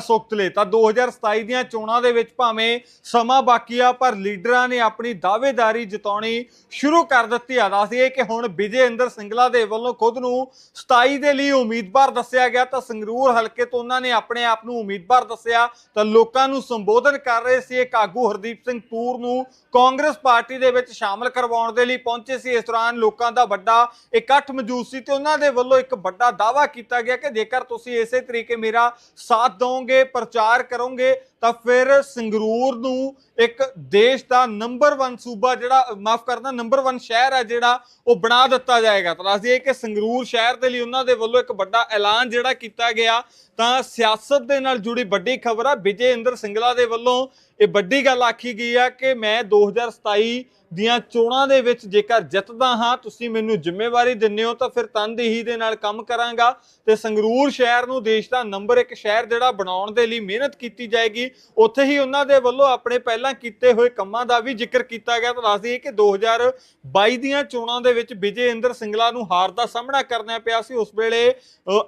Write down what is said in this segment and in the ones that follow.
ਸੁਖਤਲੇ ਤਾਂ 2027 ਦੀਆਂ ਚੋਣਾਂ ਦੇ ਵਿੱਚ ਭਾਵੇਂ ਸਮਾਂ ਬਾਕੀ ਆ, ਪਰ ਲੀਡਰਾਂ ਨੇ ਆਪਣੀ ਦਾਅਵੇਦਾਰੀ ਜਤਾਉਣੀ ਸ਼ੁਰੂ ਕਰ ਦਿੱਤੀ ਆ। ਦੱਸਦੀ ਕਿ ਹੁਣ ਵਿਜੇ ਇੰਦਰ ਸਿੰਗਲਾ ਦੇ ਵੱਲੋਂ ਖੁਦ ਨੂੰ 27 ਦੇ ਲਈ ਉਮੀਦਵਾਰ ਦੱਸਿਆ ਗਿਆ, ਤਾਂ ਸੰਗਰੂਰ ਹਲਕੇ ਤੋਂ ਉਹਨਾਂ ਨੇ ਆਪਣੇ ਆਪ ਨੂੰ ਉਮੀਦਵਾਰ ਦੱਸਿਆ। ਤਾਂ ਲੋਕਾਂ ਨੂੰ ਸੰਬੋਧਨ ਕਰ ਰਹੇ ਸੀ ਇੱਕ ਆਗੂ ਹਰਦੀਪ ਸਿੰਘ ਤੂਰ ਨੂੰ ਕਾਂਗਰਸ ਪਾਰਟੀ ਦੇ ਵਿੱਚ ਸ਼ਾਮਲ ਕਰਵਾਉਣ ਦੇ ਲਈ ਪਹੁੰਚੇ ਸੀ। ਇਸ ਦੌਰਾਨ ਲੋਕਾਂ ਦਾ ਵੱਡਾ ਇਕੱਠ ਮੌਜੂਦ ਸੀ ਤੇ ਉਹਨਾਂ ਦੇ ਵੱਲੋਂ ਇੱਕ ਵੱਡਾ ਦਾਅਵਾ ਕੀਤਾ ਗਿਆ ਕਿ ਜੇਕਰ ਤੁਸੀਂ ਇਸੇ ਤਰੀਕੇ ਮੇਰਾ ਸਾਥ ਦਿਓਗੇ ਪ੍ਰਚਾਰ ਕਰੋਗੇ ਤਾਂ ਫਿਰ ਸੰਗਰੂਰ ਨੂੰ ਇੱਕ ਦੇਸ਼ ਦਾ ਨੰਬਰ 1 ਸੂਬਾ ਜਿਹੜਾ ਮਾਫ ਕਰਨਾ ਨੰਬਰ 1 ਸ਼ਹਿਰ ਹੈ ਜਿਹੜਾ, ਉਹ ਬਣਾ ਦਿੱਤਾ ਜਾਏਗਾ। ਤਾਂ ਦੱਸ ਦਈਏ ਕਿ ਸੰਗਰੂਰ ਸ਼ਹਿਰ ਦੇ ਲਈ ਉਹਨਾਂ ਦੇ ਵੱਲੋਂ ਇੱਕ ਵੱਡਾ ਐਲਾਨ ਜਿਹੜਾ ਕੀਤਾ ਗਿਆ, ਤਾਂ ਸਿਆਸਤ ਦੇ ਨਾਲ ਜੁੜੀ ਵੱਡੀ ਖਬਰ ਆ। ਵਿਜੇ ਇੰਦਰ ਸਿੰਗਲਾ ਦੇ ਵੱਲੋਂ ਇਹ ਵੱਡੀ ਗੱਲ ਆਖੀ ਗਈ ਆ ਕਿ ਮੈਂ 2027 ਦੀਆਂ ਚੋਣਾਂ ਦੇ ਵਿੱਚ ਜੇਕਰ ਜਿੱਤਦਾ ਹਾਂ, ਤੁਸੀਂ ਮੈਨੂੰ ਜ਼ਿੰਮੇਵਾਰੀ ਦਿੰਦੇ ਹੋ, ਤਾਂ ਫਿਰ ਤਨਦੇਹੀ ਦੇ ਨਾਲ ਕੰਮ ਕਰਾਂਗਾ। ਤੇ ਸੰਗਰੂਰ ਸ਼ਹਿਰ ਨੂੰ ਦੇਸ਼ ਦਾ ਨੰਬਰ 1 ਸ਼ਹਿਰ ਜਿਹੜਾ ਬਣਾਉਣ ਦੇ ਲਈ ਮਿਹਨਤ ਕੀਤੀ ਜਾਏਗੀ। ਉੱਥੇ ਹੀ ਉਹਨਾਂ ਦੇ ਵੱਲੋਂ ਆਪਣੇ ਪਹਿਲਾਂ ਕੀਤੇ ਹੋਏ ਕੰਮਾਂ ਦਾ ਵੀ ਜ਼ਿਕਰ ਕੀਤਾ ਗਿਆ। ਤਾਂ ਦੱਸ ਦਈਏ ਕਿ 2022 ਦੀਆਂ ਚੋਣਾਂ ਦੇ ਵਿੱਚ ਵਿਜੇ ਇੰਦਰ ਸਿੰਗਲਾ ਨੂੰ ਹਾਰ ਦਾ ਸਾਹਮਣਾ ਕਰਨਾ ਪਿਆ ਸੀ। ਉਸ ਵੇਲੇ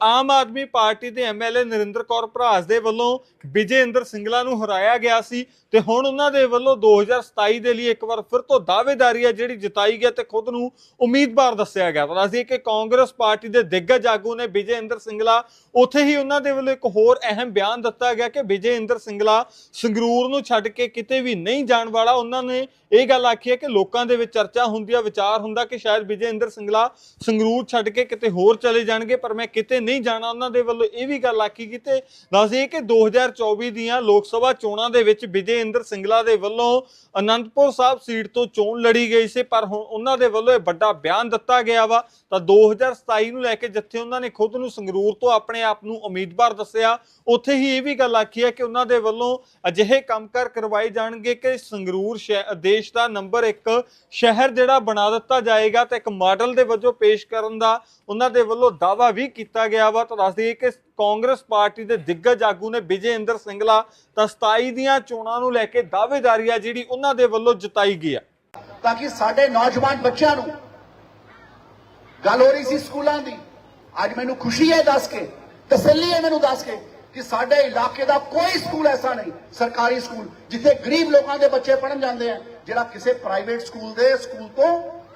ਆਮ ਆਦਮੀ ਪਾਰਟੀ ਦੇ ਐਮਐਲਏ ਨਰਿੰਦਰ ਕੌਰ ਭਰਾਸ ਦੇ ਵੱਲੋਂ ਵਿਜੇ ਇੰਦਰ ਸਿੰਗਲਾ ਨੂੰ ਹਰਾਇਆ ਗਿਆ ਸੀ। ਤੇ ਹੁਣ ਉਹਨਾਂ ਦੇ ਵੱਲੋਂ 2027 ਦੇ ਲਈ ਇੱਕ ਵਾਰ ਫਿਰ ਤੋਂ ਦਾਅਵੇਦਾਰੀ ਹੈ ਜਿਹੜੀ ਜਿਤਾਈ ਗਿਆ ਤੇ ਖੁਦ ਨੂੰ ਉਮੀਦਵਾਰ ਦੱਸਿਆ ਗਿਆ। ਤਾਂ ਦੱਸਦੀ ਕਿ ਕਾਂਗਰਸ ਪਾਰਟੀ ਦੇ ਦਿੱਗਜ ਆਗੂ ਨੇ ਵਿਜੇ ਇੰਦਰ ਸਿੰਗਲਾ, ਉੱਥੇ ਹੀ ਉਹਨਾਂ ਦੇ ਵੱਲੋਂ ਇੱਕ ਹੋਰ ਅਹਿਮ ਬਿਆਨ ਦਿੱਤਾ ਗਿਆ ਕਿ ਵਿਜੇ ਇੰਦਰ ਸਿੰਗਲਾ ਸੰਗਰੂਰ ਨੂੰ ਛੱਡ ਕੇ ਕਿਤੇ ਵੀ ਨਹੀਂ ਜਾਣ ਵਾਲਾ, ਉਹਨਾਂ ਨੇ ਇਹ ਗੱਲ ਆਖੀ ਹੈ ਕਿ ਲੋਕਾਂ ਦੇ ਵਿੱਚ ਚਰਚਾ ਹੁੰਦੀ ਆ, ਵਿਚਾਰ ਹੁੰਦਾ ਕਿ ਸ਼ਾਇਦ ਵਿਜੇ ਇੰਦਰ ਸਿੰਗਲਾ ਸੰਗਰੂਰ ਛੱਡ ਕੇ ਕਿਤੇ ਹੋਰ ਚਲੇ ਜਾਣਗੇ, ਪਰ ਮੈਂ ਕਿਤੇ ਨਹੀਂ ਜਾਣਾ, ਉਹਨਾਂ ਦੇ ਵੱਲੋਂ ਇਹ ਵੀ ਗੱਲ ਆਖੀ ਗਈ ਤੇ ਦੱਸਦੇ ਕਿ 2024 ਦੀਆਂ ਲੋਕ ਸਭਾ ਚੋਣਾਂ ਦੇ ਵਿੱਚ ਵਿਜੇ ਇੰਦਰ ਸਿੰਗਲਾ ਦੇ ਵੱਲੋਂ ਅਨੰਦਪੁਰ ਸਾਹਿਬ ਸੀਟ ਤੋਂ ਚੋਣ ਲੜੀ ਗਈ ਸੀ, ਪਰ ਹੁਣ ਉਹਨਾਂ ਦੇ ਵੱਲੋਂ ਇਹ ਵੱਡਾ ਬਿਆਨ ਦਿੱਤਾ ਗਿਆ ਵਾ। ਤਾਂ 2027 ਨੂੰ ਲੈ ਕੇ ਜਿੱਥੇ ਉਹਨਾਂ ਨੇ ਖੁਦ ਨੂੰ ਸੰਗਰੂਰ ਤੋਂ ਆਪਣੇ ਆਪ ਨੂੰ ਉਮੀਦਵਾਰ ਦੱਸਿਆ, ਉੱਥੇ ਹੀ ਇਹ ਵੀ ਗੱਲ ਆਖੀ ਹੈ ਕਿ ਉਹਨਾਂ ਦੇ ਵੱਲੋਂ ਅਜਿਹੇ ਕੰਮਕਾਰ ਕਰਵਾਏ ਜਾਣਗੇ ਕਿ ਸੰਗਰੂਰ ਦੇਸ਼ ਦਾ ਨੰਬਰ 1 ਸ਼ਹਿਰ ਜਿਹੜਾ ਬਣਾ ਦਿੱਤਾ ਜਾਏਗਾ ਤੇ ਇੱਕ ਮਾਡਲ ਦੇ ਵਜੋਂ ਪੇਸ਼ ਕਰਨ ਦਾ ਉਹਨਾਂ ਦੇ ਵੱਲੋਂ ਦਾਅਵਾ ਵੀ ਕੀਤਾ ਗਿਆ ਵਾ। ਤਾਂ ਦੱਸ ਦਈਏ ਕਿ ਕਾਂਗਰਸ ਪਾਰਟੀ ਦੇ ਦਿੱਗਜ ਆਗੂ ਨੇ ਵਿਜੇ ਇੰਦਰ ਤਾਂ 27 ਦੀਆਂ ਚੋਣਾਂ ਨੂੰ ਲੈ ਕੇ ਦਾਅਵੇਦਾਰੀ ਆ ਜਿਹੜੀ ਉਹਨਾਂ ਦੇ ਵੱਲੋਂ ਜਤਾਈ ਗਈ ਆ। ਤਾਂ ਕਿ ਸਾਡੇ ਨੌਜਵਾਨ ਬੱਚਿਆਂ ਨੂੰ ਗੱਲ ਹੋ ਰਹੀ ਸੀ ਸਕੂਲਾਂ ਦੀ। ਅੱਜ ਮੈਨੂੰ ਖੁਸ਼ੀ ਹੈ ਦੱਸ ਕੇ, ਤਸੱਲੀ ਹੈ ਮੈਨੂੰ ਦੱਸ ਕੇ ਕਿ ਸਾਡੇ ਇਲਾਕੇ ਦਾ ਕੋਈ ਸਕੂਲ ਐਸਾ ਨਹੀਂ, ਸਰਕਾਰੀ ਸਕੂਲ, ਜਿੱਥੇ ਗਰੀਬ ਲੋਕਾਂ ਦੇ ਬੱਚੇ ਪੜਨ ਜਾਂਦੇ ਆ, ਜਿਹੜਾ ਕਿਸੇ ਪ੍ਰਾਈਵੇਟ ਸਕੂਲ ਦੇ ਸਕੂਲ ਤੋਂ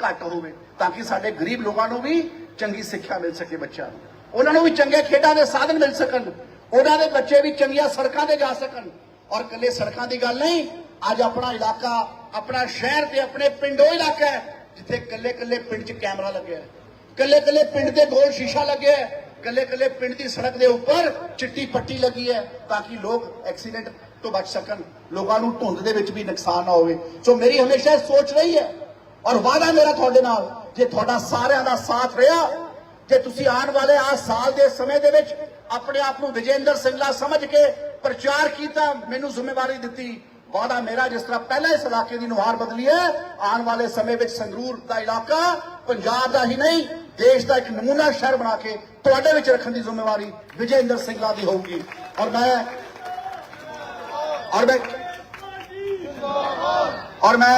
ਘੱਟ ਹੋਵੇ, ਤਾਂ ਕਿ ਸਾਡੇ ਗਰੀਬ ਲੋਕਾਂ ਨੂੰ ਵੀ ਚੰਗੀ ਸਿੱਖਿਆ ਮਿਲ ਸਕੇ ਬੱਚਿਆਂ ਨੂੰ। ਉਹਨਾਂ ਨੂੰ ਵੀ ਚੰਗੇ ਖੇਡਾਂ ਦੇ ਸਾਧਨ ਮਿਲ ਸਕਣ, ਉਹਨਾਂ ਦੇ ਬੱਚੇ ਵੀ ਚੰਗੀਆਂ ਸੜਕਾਂ ਤੇ ਜਾ ਸਕਣ। ਔਰ ਕੱਲੇ ਸੜਕਾਂ ਦੀ ਗੱਲ ਨਹੀਂ, ਅੱਜ ਆਪਣਾ ਇਲਾਕਾ, ਆਪਣਾ ਸ਼ਹਿਰ ਤੇ ਆਪਣੇ ਪਿੰਡੋ ਇਲਾਕਾ ਹੈ, ਜਿੱਥੇ ਕੱਲੇ ਕੱਲੇ ਪਿੰਡ 'ਚ ਕੈਮਰਾ ਲੱਗਿਆ ਹੈ। ਕੱਲੇ ਕੱਲੇ ਪਿੰਡ ਦੇ ਗੋਲ ਸ਼ੀਸ਼ਾ ਲੱਗਿਆ ਹੈ ਕੱਲੇ ਕੱਲੇ ਪਿੰਡ ਦੀ ਸੜਕ ਦੇ ਉੱਪਰ ਚਿੱਟੀ ਪੱਟੀ ਲੱਗੀ ਹੈ ਤਾਂ ਕਿ ਲੋਕ ਐਕਸੀਡੈਂਟ ਤੋਂ ਬਚ ਸਕਣ, ਲੋਕਾਂ ਨੂੰ ਧੁੰਦ ਦੇ ਵਿੱਚ ਵੀ ਨੁਕਸਾਨ ਨਾ ਹੋਵੇ। ਸੋ ਮੇਰੀ ਹਮੇਸ਼ਾ ਇਹ ਸੋਚ ਰਹੀ ਹੈ ਔਰ ਵਾਅਦਾ ਮੇਰਾ ਤੁਹਾਡੇ ਨਾਲ, ਜੇ ਤੁਹਾਡਾ ਸਾਰਿਆਂ ਦਾ ਸਾਥ ਰਿਹਾ, ਜੇ ਤੁਸੀਂ ਆਉਣ ਵਾਲੇ ਆ ਸਾਲ ਦੇ ਸਮੇਂ ਦੇ ਵਿੱਚ ਆਪਣੇ ਆਪ ਨੂੰ ਵਿਜੇਂਦਰ ਸਿੰਘਲਾ ਸਮਝ ਕੇ ਪ੍ਰਚਾਰ ਕੀਤਾ, ਮੈਨੂੰ ਜ਼ਿੰਮੇਵਾਰੀ ਦਿੱਤੀ ਵਾਦਾ ਮੇਰਾ ਜਿਸ ਤਰ੍ਹਾਂ ਪਹਿਲਾਂ ਇਸ ਇਲਾਕੇ ਦੀ ਨੁਹਾਰ ਬਦਲੀ ਹੈ, ਆਉਣ ਵਾਲੇ ਸਮੇਂ ਵਿੱਚ ਸੰਗਰੂਰ ਦਾ ਇਲਾਕਾ ਪੰਜਾਬ ਦਾ ਹੀ ਨਹੀਂ, ਦੇਸ਼ ਦਾ ਇੱਕ ਨਮੂਨਾ ਸ਼ਹਿਰ ਬਣਾ ਕੇ ਤੁਹਾਡੇ ਵਿੱਚ ਰੱਖਣ ਦੀ ਜ਼ਿੰਮੇਵਾਰੀ ਵਿਜੇਂਦਰ ਸਿੰਘਲਾ ਦੀ ਹੋਊਗੀ। ਔਰ ਮੈਂ ਔਰ ਮੈਂ ਔਰ ਮੈਂ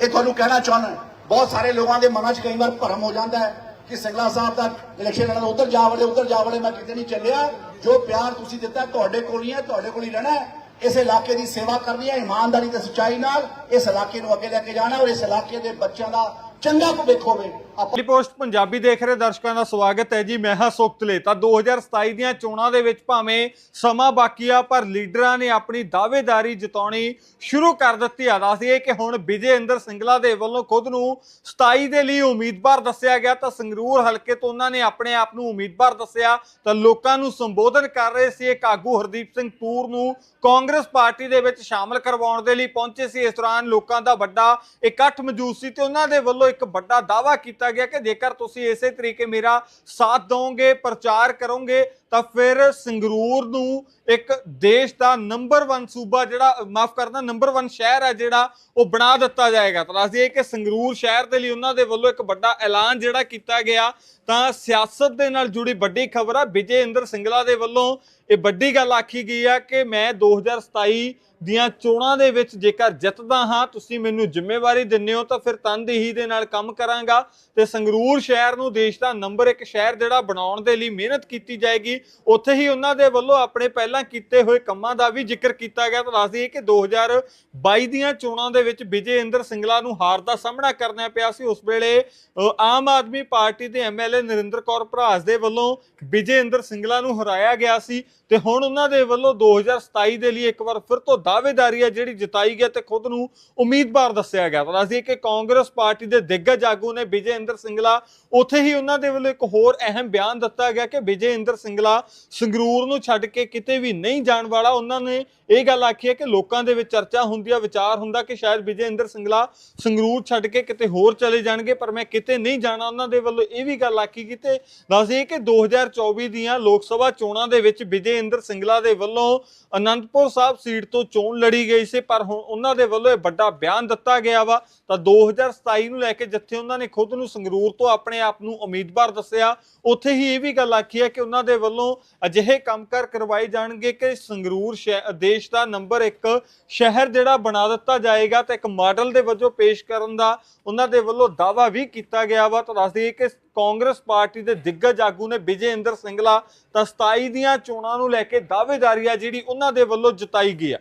ਇਹ ਤੁਹਾਨੂੰ ਕਹਿਣਾ ਚਾਹੁੰਦਾ ਬਹੁਤ ਸਾਰੇ ਲੋਕਾਂ ਦੇ ਮਨਾਂ 'ਚ ਕਈ ਵਾਰ ਭਰਮ ਹੋ ਜਾਂਦਾ ਹੈ ਕਿ ਸਿੰਗਲਾ ਸਾਹਿਬ ਦਾ ਇਲੈਕਸ਼ਨ ਲੜਨ ਉਧਰ ਜਾ ਵੜੇ, ਉਧਰ ਜਾ ਵੜੇ, ਮੈਂ ਕਿਤੇ ਨਹੀਂ ਚੱਲਿਆ। ਜੋ ਪਿਆਰ ਤੁਸੀਂ ਦਿੱਤਾ, ਤੁਹਾਡੇ ਕੋਲ ਹੀ ਹੈ, ਤੁਹਾਡੇ ਕੋਲ ਹੀ ਰਹਿਣਾ ਹੈ। ਇਸ ਇਲਾਕੇ ਦੀ ਸੇਵਾ ਕਰਨੀ ਹੈ, ਇਮਾਨਦਾਰੀ ਤੇ ਸਚਾਈ ਨਾਲ ਇਸ ਇਲਾਕੇ ਨੂੰ ਅੱਗੇ ਲੈ ਕੇ ਜਾਣਾ ਔਰ ਇਸ ਇਲਾਕੇ ਦੇ ਬੱਚਿਆਂ ਦਾ ਚੰਗਾ ਭਵਿੱਖ ਹੋਵੇ। ਆਪਾਂ ਪੋਸਟ ਪੰਜਾਬੀ ਦੇਖ ਰਹੇ ਦਰਸ਼ਕਾਂ ਦਾ ਸਵਾਗਤ ਹੈ ਜੀ, ਮੈਂ ਹਾਂ ਸੁਖਤਲੇ। ਤਾਂ 2027 ਦੀਆਂ ਚੋਣਾਂ ਦੇ ਵਿੱਚ ਭਾਵੇਂ ਸਮਾਂ ਬਾਕੀ ਆ, ਪਰ ਲੀਡਰਾਂ ਨੇ ਆਪਣੀ ਦਾਅਵੇਦਾਰੀ ਜਤਾਉਣੀ ਸ਼ੁਰੂ ਕਰ ਦਿੱਤੀ ਆ। ਦੱਸਦੀਏ ਕਿ ਹੁਣ ਵਿਜੇ ਇੰਦਰ ਸਿੰਗਲਾ ਦੇ ਵੱਲੋਂ ਖੁਦ ਨੂੰ 27 ਦੇ ਲਈ ਉਮੀਦਵਾਰ ਦੱਸਿਆ ਗਿਆ, ਤਾਂ ਸੰਗਰੂਰ ਹਲਕੇ ਤੋਂ ਉਹਨਾਂ ਨੇ ਆਪਣੇ ਆਪ ਨੂੰ ਉਮੀਦਵਾਰ ਦੱਸਿਆ। ਤਾਂ ਲੋਕਾਂ ਨੂੰ ਸੰਬੋਧਨ ਕਰ ਰਹੇ ਸੀ ਇੱਕ ਆਗੂ ਹਰਦੀਪ ਸਿੰਘ ਤੂਰ ਨੂੰ। ਕਾਂਗਰਸ ਪਾਰਟੀ ਦੇ ਵਿੱਚ ਸ਼ਾਮਲ ਕਰਵਾਉਣ ਦੇ ਲਈ ਪਹੁੰਚੇ ਸੀ। ਇਸ ਦੌਰਾਨ ਲੋਕਾਂ ਦਾ ਵੱਡਾ ਇਕੱਠ ਮੌਜੂਦ ਸੀ ਤੇ ਉਹਨਾਂ ਦੇ ਵੱਲੋਂ ਇੱਕ ਵੱਡਾ ਦਾਅਵਾ ਕੀਤਾ ਗਿਆ ਕਿ ਜੇਕਰ ਤੁਸੀਂ ਇਸੇ ਤਰੀਕੇ ਮੇਰਾ ਸਾਥ ਦਿਓਗੇ ਪ੍ਰਚਾਰ ਕਰੋਗੇ ਤਾਂ ਫਿਰ ਸੰਗਰੂਰ ਨੂੰ ਇੱਕ ਦੇਸ਼ ਦਾ ਨੰਬਰ 1 ਸੂਬਾ ਜਿਹੜਾ ਮਾਫ ਕਰਨਾ ਨੰਬਰ 1 ਸ਼ਹਿਰ ਹੈ ਜਿਹੜਾ, ਉਹ ਬਣਾ ਦਿੱਤਾ ਜਾਏਗਾ। ਤਾਂ ਦੱਸ ਦਈਏ ਕਿ ਸੰਗਰੂਰ ਸ਼ਹਿਰ ਦੇ ਲਈ ਉਹਨਾਂ ਦੇ ਵੱਲੋਂ ਇੱਕ ਵੱਡਾ ਐਲਾਨ ਜਿਹੜਾ ਕੀਤਾ ਗਿਆ, ਤਾਂ ਸਿਆਸਤ ਦੇ ਨਾਲ ਜੁੜੀ ਵੱਡੀ ਖਬਰ ਆ। ਵਿਜੇ ਇੰਦਰ ਸਿੰਗਲਾ ਦੇ ਵੱਲੋਂ ਇਹ ਵੱਡੀ ਗੱਲ ਆਖੀ ਗਈ ਆ ਕਿ ਮੈਂ 2027 ਦੀਆਂ ਚੋਣਾਂ ਦੇ ਵਿੱਚ ਜੇਕਰ ਜਿੱਤਦਾ ਹਾਂ, ਤੁਸੀਂ ਮੈਨੂੰ ਜ਼ਿੰਮੇਵਾਰੀ ਦਿੰਦੇ ਹੋ, ਤਾਂ ਫਿਰ ਤਨਦੇਹੀ ਦੇ ਨਾਲ ਕੰਮ ਕਰਾਂਗਾ। ਤੇ ਸੰਗਰੂਰ ਸ਼ਹਿਰ ਨੂੰ ਦੇਸ਼ ਦਾ ਨੰਬਰ 1 ਸ਼ਹਿਰ ਜਿਹੜਾ ਬਣਾਉਣ ਦੇ ਲਈ ਮਿਹਨਤ ਕੀਤੀ ਜਾਏਗੀ। ਉੱਥੇ ਹੀ ਉਹਨਾਂ ਦੇ ਵੱਲੋਂ ਆਪਣੇ ਪਹਿਲਾਂ ਕੀਤੇ ਹੋਏ ਕੰਮਾਂ ਦਾ ਵੀ ਜ਼ਿਕਰ ਕੀਤਾ ਗਿਆ। ਤਾਂ ਦੱਸ ਦਈਏ ਕਿ 2022 ਦੀਆਂ ਚੋਣਾਂ ਦੇ ਵਿੱਚ ਵਿਜੇ ਇੰਦਰ ਸਿੰਗਲਾ ਨੂੰ ਹਾਰ ਦਾ ਸਾਹਮਣਾ ਕਰਨਾ ਪਿਆ ਸੀ। ਉਸ ਵੇਲੇ ਅ, ਆਮ ਆਦਮੀ ਪਾਰਟੀ ਦੇ ਐਮਐਲਏ ਨਰਿੰਦਰ ਕੌਰ ਭਰਾਸ ਦੇ ਵੱਲੋਂ ਵਿਜੇ ਇੰਦਰ ਸਿੰਗਲਾ ਨੂੰ ਹਰਾਇਆ ਗਿਆ ਸੀ। ਤੇ ਹੁਣ ਉਹਨਾਂ ਦੇ ਵੱਲੋਂ 2027 ਦੇ ਲਈ ਇੱਕ ਵਾਰ ਫਿਰ ਤੋਂ ਦਾਅਵੇਦਾਰੀ ਹੈ ਜਿਹੜੀ ਜਤਾਈ ਗਿਆ ਤੇ ਖੁਦ ਨੂੰ ਉਮੀਦਵਾਰ ਦੱਸਿਆ ਗਿਆ। ਤਾਂ ਦੱਸਦੀ ਕਿ ਕਾਂਗਰਸ ਪਾਰਟੀ ਦੇ ਦਿੱਗਜ ਆਗੂ ਨੇ ਵਿਜੇ ਇੰਦਰ ਸਿੰਗਲਾ, ਉੱਥੇ ਹੀ ਉਹਨਾਂ ਦੇ ਵੱਲੋਂ ਇੱਕ ਹੋਰ ਅਹਿਮ ਬਿਆਨ ਦਿੱਤਾ ਗਿਆ ਕਿ ਵਿਜੇ ਇੰਦਰ ਸਿੰਗਲਾ ਸੰਗਰੂਰ ਨੂੰ ਛੱਡ ਕੇ ਕਿਤੇ ਵੀ ਨਹੀਂ ਜਾਣ ਵਾਲਾ। ਉਹਨਾਂ ਨੇ ਇਹ ਗੱਲ ਆਖੀ ਹੈ ਕਿ ਲੋਕਾਂ ਦੇ ਵਿੱਚ ਚਰਚਾ ਹੁੰਦੀ ਆ, ਵਿਚਾਰ ਹੁੰਦਾ ਕਿ ਸ਼ਾਇਦ ਵਿਜੇ ਇੰਦਰ ਸਿੰਗਲਾ ਸੰਗਰੂਰ ਛੱਡ ਕੇ ਕਿਤੇ ਹੋਰ ਚਲੇ ਜਾਣਗੇ, ਪਰ ਮੈਂ ਕਿਤੇ ਨਹੀਂ ਜਾਣਾ। ਉਹਨਾਂ ਦੇ ਵੱਲੋਂ ਇਹ ਵੀ ਗੱਲ ਆਖੀ ਗਈ ਤੇ ਦੱਸਦੇ ਕਿ 2024 ਦੀਆਂ ਲੋਕ ਸਭਾ ਚੋਣਾਂ ਦੇ ਵਿੱਚ ਵਿਜੇ ਇੰਦਰ ਸਿੰਗਲਾ ਦੇ ਵੱਲੋਂ ਅਨੰਦਪੁਰ ਸਾਹਿਬ ਸੀਟ ਤੋਂ ਚੋਣ ਲੜੀ ਗਈ ਸੀ, ਪਰ ਹੁਣ ਉਹਨਾਂ ਦੇ ਵੱਲੋਂ ਇਹ ਵੱਡਾ ਬਿਆਨ ਦਿੱਤਾ ਗਿਆ ਵਾ। ਤਾਂ 2027 ਨੂੰ ਲੈ ਕੇ ਜਿੱਥੇ ਉਹਨਾਂ ਨੇ ਖੁਦ ਨੂੰ ਸੰਗਰੂਰ ਤੋਂ ਆਪਣੇ ਆਪ ਨੂੰ ਉਮੀਦਵਾਰ ਦੱਸਿਆ, ਉੱਥੇ ਹੀ ਇਹ ਵੀ ਗੱਲ ਆਖੀ ਹੈ ਕਿ ਉਹਨਾਂ ਦੇ ਵੱਲੋਂ ਅਜਿਹੇ ਕੰਮਕਾਰ ਕਰਵਾਏ ਜਾਣਗੇ ਕਿ ਸੰਗਰੂਰ ਸ਼ਹਿ- ਦੇਸ਼ ਦਾ ਨੰਬਰ 1 ਸ਼ਹਿਰ ਜਿਹੜਾ ਬਣਾ ਦਿੱਤਾ ਜਾਏਗਾ ਤੇ ਇੱਕ ਮਾਡਲ ਦੇ ਵਜੋਂ ਪੇਸ਼ ਕਰਨ ਦਾ ਉਹਨਾਂ ਦੇ ਵੱਲੋਂ ਦਾਅਵਾ ਵੀ ਕੀਤਾ ਗਿਆ ਵਾ। ਤਾਂ ਦੱਸ ਦਈਏ ਕਿ ਕਾਂਗਰਸ ਪਾਰਟੀ ਦੇ ਦਿੱਗਜ ਆਗੂ ਨੇ ਵਿਜੇ ਇੰਦਰ ਸਿੰਗਲਾ ਤਾਂ 27 ਦੀਆਂ ਚੋਣਾਂ ਨੂੰ ਲੈ ਕੇ ਦਾਅਵੇਦਾਰੀ ਆ ਜਿਹੜੀ ਉਹਨਾਂ ਦੇ ਵੱਲੋਂ ਜਤਾਈ ਗਈ ਆ।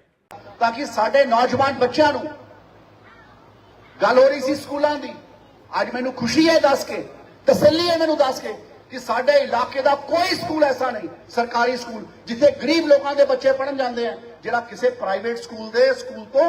ਤਾਂ ਕਿ ਸਾਡੇ ਨੌਜਵਾਨ ਬੱਚਿਆਂ ਨੂੰ ਗੱਲ ਹੋ ਰਹੀ ਸੀ ਸਕੂਲਾਂ ਦੀ। ਅੱਜ ਮੈਨੂੰ ਖੁਸ਼ੀ ਹੈ ਦੱਸ ਕੇ, ਤਸੱਲੀ ਹੈ ਮੈਨੂੰ ਦੱਸ ਕੇ ਕਿ ਸਾਡੇ ਇਲਾਕੇ ਦਾ ਕੋਈ ਸਕੂਲ ਐਸਾ ਨਹੀਂ, ਸਰਕਾਰੀ ਸਕੂਲ, ਜਿੱਥੇ ਗਰੀਬ ਲੋਕਾਂ ਦੇ ਬੱਚੇ ਪੜਨ ਜਾਂਦੇ ਆ, ਜਿਹੜਾ ਕਿਸੇ ਪ੍ਰਾਈਵੇਟ ਸਕੂਲ ਦੇ ਸਕੂਲ ਤੋਂ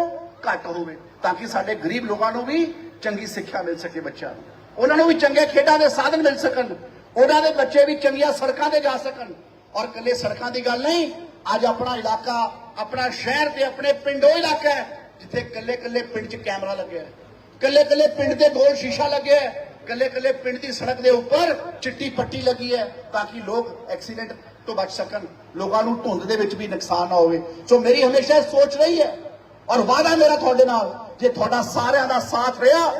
ਘੱਟ ਹੋਵੇ, ਤਾਂ ਕਿ ਸਾਡੇ ਗਰੀਬ ਲੋਕਾਂ ਨੂੰ ਵੀ ਚੰਗੀ ਸਿੱਖਿਆ ਮਿਲ ਸਕੇ ਬੱਚਿਆਂ ਨੂੰ। ਉਹਨਾਂ ਨੂੰ ਵੀ ਚੰਗੇ ਖੇਡਾਂ ਦੇ ਸਾਧਨ ਮਿਲ ਸਕਣ, ਉਹਨਾਂ ਦੇ ਬੱਚੇ ਵੀ ਚੰਗੀਆਂ ਸੜਕਾਂ ਤੇ ਜਾ ਸਕਣ। ਔਰ ਕੱਲੇ ਸੜਕਾਂ ਦੀ ਗੱਲ ਨਹੀਂ, ਅੱਜ ਆਪਣਾ ਇਲਾਕਾ, ਆਪਣਾ ਸ਼ਹਿਰ ਤੇ ਆਪਣੇ ਪਿੰਡੋ ਇਲਾਕਾ ਹੈ, ਜਿੱਥੇ ਕੱਲੇ ਕੱਲੇ ਪਿੰਡ 'ਚ ਕੈਮਰਾ ਲੱਗਿਆ ਹੈ। ਕੱਲੇ ਕੱਲੇ ਪਿੰਡ ਦੇ ਗੋਲ ਸ਼ੀਸ਼ਾ ਲੱਗਿਆ ਹੈ ਕੱਲੇ ਕੱਲੇ ਪਿੰਡ ਦੀ ਸੜਕ ਦੇ ਉੱਪਰ ਚਿੱਟੀ ਪੱਟੀ ਲੱਗੀ ਹੈ, ਤਾਂ ਕਿ ਲੋਕ ਐਕਸੀਡੈਂਟ ਤੋਂ ਬਚ ਸਕਣ, ਲੋਕਾਂ ਨੂੰ ਧੁੰਦ ਦੇ ਵਿੱਚ ਵੀ ਨੁਕਸਾਨ ਨਾ ਹੋਵੇ। ਸੋ ਮੇਰੀ ਹਮੇਸ਼ਾ ਸੋਚ ਰਹੀ ਹੈ, ਔਰ ਵਾਅਦਾ ਮੇਰਾ ਤੁਹਾਡੇ ਨਾਲ, ਜੇ ਤੁਹਾਡਾ ਸਾਰਿਆਂ ਦਾ ਸਾਥ ਰਿਹਾ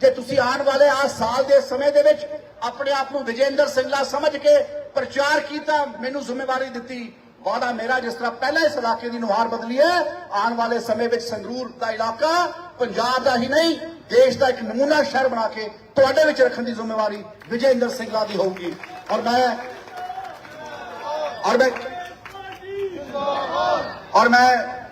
ਜੇ ਤੁਸੀਂ ਆਉਣ ਵਾਲੇ ਆ ਸਾਲ ਦੇ ਸਮੇਂ ਦੇ ਵਿੱਚ ਆਪਣੇ ਆਪ ਨੂੰ ਵਿਜੇਂਦਰ ਸਿੰਘਲਾ ਸਮਝ ਕੇ ਪ੍ਰਚਾਰ ਕੀਤਾ, ਮੈਨੂੰ ਜ਼ਿੰਮੇਵਾਰੀ ਦਿੱਤੀ ਵਾਦਾ ਮੇਰਾ ਜਿਸ ਤਰ੍ਹਾਂ ਪਹਿਲਾਂ ਇਸ ਇਲਾਕੇ ਦੀ ਨੁਹਾਰ ਬਦਲੀ ਹੈ, ਆਉਣ ਵਾਲੇ ਸਮੇਂ ਵਿੱਚ ਸੰਗਰੂਰ ਦਾ ਇਲਾਕਾ ਪੰਜਾਬ ਦਾ ਹੀ ਨਹੀਂ, ਦੇਸ਼ ਦਾ ਇੱਕ ਨਮੂਨਾ ਸ਼ਹਿਰ ਬਣਾ ਕੇ ਤੁਹਾਡੇ ਵਿੱਚ ਰੱਖਣ ਦੀ ਜ਼ਿੰਮੇਵਾਰੀ ਵਿਜੇਂਦਰ ਸਿੰਘਲਾ ਦੀ ਹੋਊਗੀ। ਔਰ ਮੈਂ ਔਰ ਮੈਂ ਔਰ ਮੈਂ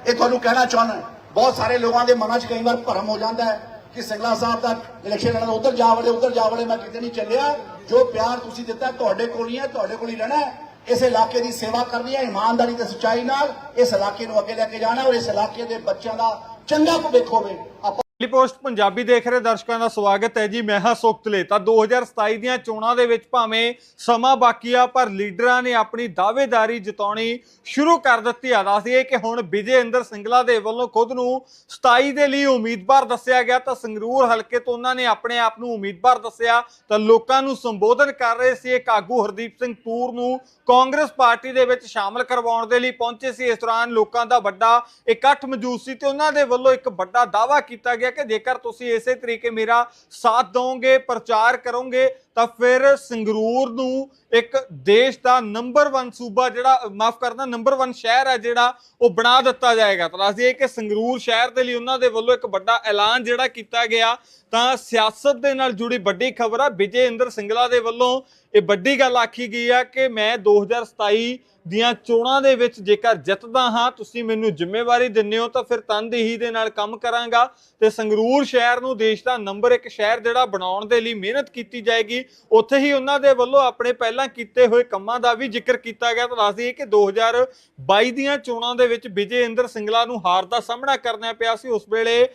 ਇਹ ਤੁਹਾਨੂੰ ਕਹਿਣਾ ਚਾਹੁੰਦਾ, ਬਹੁਤ ਸਾਰੇ ਲੋਕਾਂ ਦੇ ਮਨਾਂ 'ਚ ਕਈ ਵਾਰ ਭਰਮ ਹੋ ਜਾਂਦਾ ਹੈ। ਕਿ ਸਿੰਗਲਾ ਸਾਹਿਬ ਦਾ ਇਲੈਕਸ਼ਨ ਲੜਨਾ ਉਧਰ ਜਾ ਵੜੇ, ਉਧਰ ਜਾ ਵੜੇ, ਮੈਂ ਕਿਤੇ ਨਹੀਂ ਚੱਲਿਆ। ਜੋ ਪਿਆਰ ਤੁਸੀਂ ਦਿੱਤਾ, ਤੁਹਾਡੇ ਕੋਲ ਹੀ ਹੈ, ਤੁਹਾਡੇ ਕੋਲ ਹੀ ਰਹਿਣਾ ਇਸ ਇਲਾਕੇ ਦੀ ਸੇਵਾ ਕਰਨੀ ਹੈ, ਇਮਾਨਦਾਰੀ ਤੇ ਸੱਚਾਈ ਨਾਲ ਇਸ ਇਲਾਕੇ ਨੂੰ ਅੱਗੇ ਲੈ ਕੇ ਜਾਣਾ ਔਰ ਇਸ ਇਲਾਕੇ ਦੇ ਬੱਚਿਆਂ ਦਾ ਚੰਗਾ ਭਵਿੱਖ ਹੋਵੇ। ਆਪਾਂ ਡੇਲੀ ਪੋਸਟ ਪੰਜਾਬੀ ਦੇਖ ਰਹੇ ਦਰਸ਼ਕਾਂ ਦਾ ਸਵਾਗਤ ਹੈ ਜੀ, ਮੈਂ ਹਾਂ ਸੁਖਤਲੇ। ਤਾਂ 2027 ਦੀਆਂ ਚੋਣਾਂ ਦੇ ਵਿੱਚ ਭਾਵੇਂ ਸਮਾਂ ਬਾਕੀ ਆ, ਪਰ ਲੀਡਰਾਂ ਨੇ ਆਪਣੀ ਦਾਅਵੇਦਾਰੀ ਜਤਾਉਣੀ ਸ਼ੁਰੂ ਕਰ ਦਿੱਤੀ ਆ। ਦੱਸਦੀਏ ਕਿ ਹੁਣ ਵਿਜੇ ਇੰਦਰ ਸਿੰਗਲਾ ਦੇ ਵੱਲੋਂ ਖੁਦ ਨੂੰ 27 ਦੇ ਲਈ ਉਮੀਦਵਾਰ ਦੱਸਿਆ ਗਿਆ, ਤਾਂ ਸੰਗਰੂਰ ਹਲਕੇ ਤੋਂ ਉਹਨਾਂ ਨੇ ਆਪਣੇ ਆਪ ਨੂੰ ਉਮੀਦਵਾਰ ਦੱਸਿਆ। ਤਾਂ ਲੋਕਾਂ ਨੂੰ ਸੰਬੋਧਨ ਕਰ ਰਹੇ ਸੀ ਇੱਕ ਆਗੂ ਹਰਦੀਪ ਸਿੰਘ ਤੂਰ ਨੂੰ। ਕਾਂਗਰਸ ਪਾਰਟੀ ਦੇ ਵਿੱਚ ਸ਼ਾਮਲ ਕਰਵਾਉਣ ਦੇ ਲਈ ਪਹੁੰਚੇ ਸੀ। ਇਸ ਦੌਰਾਨ ਲੋਕਾਂ ਦਾ ਵੱਡਾ ਇਕੱਠ ਮੌਜੂਦ ਸੀ ਤੇ ਉਹਨਾਂ ਦੇ ਵੱਲੋਂ ਇੱਕ ਵੱਡਾ ਦਾਅਵਾ ਕੀਤਾ ਗਿਆ ਕਿ ਜੇਕਰ ਤੁਸੀਂ ਇਸੇ ਤਰੀਕੇ ਮੇਰਾ ਸਾਥ ਦਿਓਗੇ ਪ੍ਰਚਾਰ ਕਰੋਗੇ ਤਾਂ ਫਿਰ ਸੰਗਰੂਰ ਨੂੰ ਇੱਕ ਦੇਸ਼ ਦਾ ਨੰਬਰ 1 ਸੂਬਾ ਜਿਹੜਾ ਮਾਫ ਕਰਨਾ ਨੰਬਰ 1 ਸ਼ਹਿਰ ਹੈ ਜਿਹੜਾ, ਉਹ ਬਣਾ ਦਿੱਤਾ ਜਾਏਗਾ। ਤਾਂ ਦੱਸ ਦਈਏ ਕਿ ਸੰਗਰੂਰ ਸ਼ਹਿਰ ਦੇ ਲਈ ਉਹਨਾਂ ਦੇ ਵੱਲੋਂ ਇੱਕ ਵੱਡਾ ਐਲਾਨ ਜਿਹੜਾ ਕੀਤਾ ਗਿਆ, ਤਾਂ ਸਿਆਸਤ ਦੇ ਨਾਲ ਜੁੜੀ ਵੱਡੀ ਖਬਰ ਆ। ਵਿਜੇ ਇੰਦਰ ਸਿੰਗਲਾ ਦੇ ਵੱਲੋਂ ਇਹ ਵੱਡੀ ਗੱਲ ਆਖੀ ਗਈ ਆ ਕਿ ਮੈਂ 2027 ਦੀਆਂ ਚੋਣਾਂ ਦੇ ਵਿੱਚ ਜੇਕਰ ਜਿੱਤਦਾ ਹਾਂ, ਤੁਸੀਂ ਮੈਨੂੰ ਜ਼ਿੰਮੇਵਾਰੀ ਦਿੰਦੇ ਹੋ, ਤਾਂ ਫਿਰ ਤਨਦੇਹੀ ਦੇ ਨਾਲ ਕੰਮ ਕਰਾਂਗਾ। ਤੇ ਸੰਗਰੂਰ ਸ਼ਹਿਰ ਨੂੰ ਦੇਸ਼ ਦਾ ਨੰਬਰ 1 ਸ਼ਹਿਰ ਜਿਹੜਾ ਬਣਾਉਣ ਦੇ ਲਈ ਮਿਹਨਤ ਕੀਤੀ ਜਾਏਗੀ। ਉੱਥੇ ਹੀ ਉਹਨਾਂ ਦੇ ਵੱਲੋਂ ਆਪਣੇ ਪਹਿਲਾਂ ਕੀਤੇ ਹੋਏ ਕੰਮਾਂ ਦਾ ਵੀ ਜ਼ਿਕਰ ਕੀਤਾ ਗਿਆ। ਤਾਂ ਦੱਸ ਦਈਏ ਕਿ 2022 ਦੀਆਂ ਚੋਣਾਂ ਦੇ ਵਿੱਚ ਵਿਜੇ ਇੰਦਰ ਸਿੰਗਲਾ ਨੂੰ ਹਾਰ ਦਾ ਸਾਹਮਣਾ ਕਰਨਾ ਪਿਆ ਸੀ। ਉਸ ਵੇਲੇ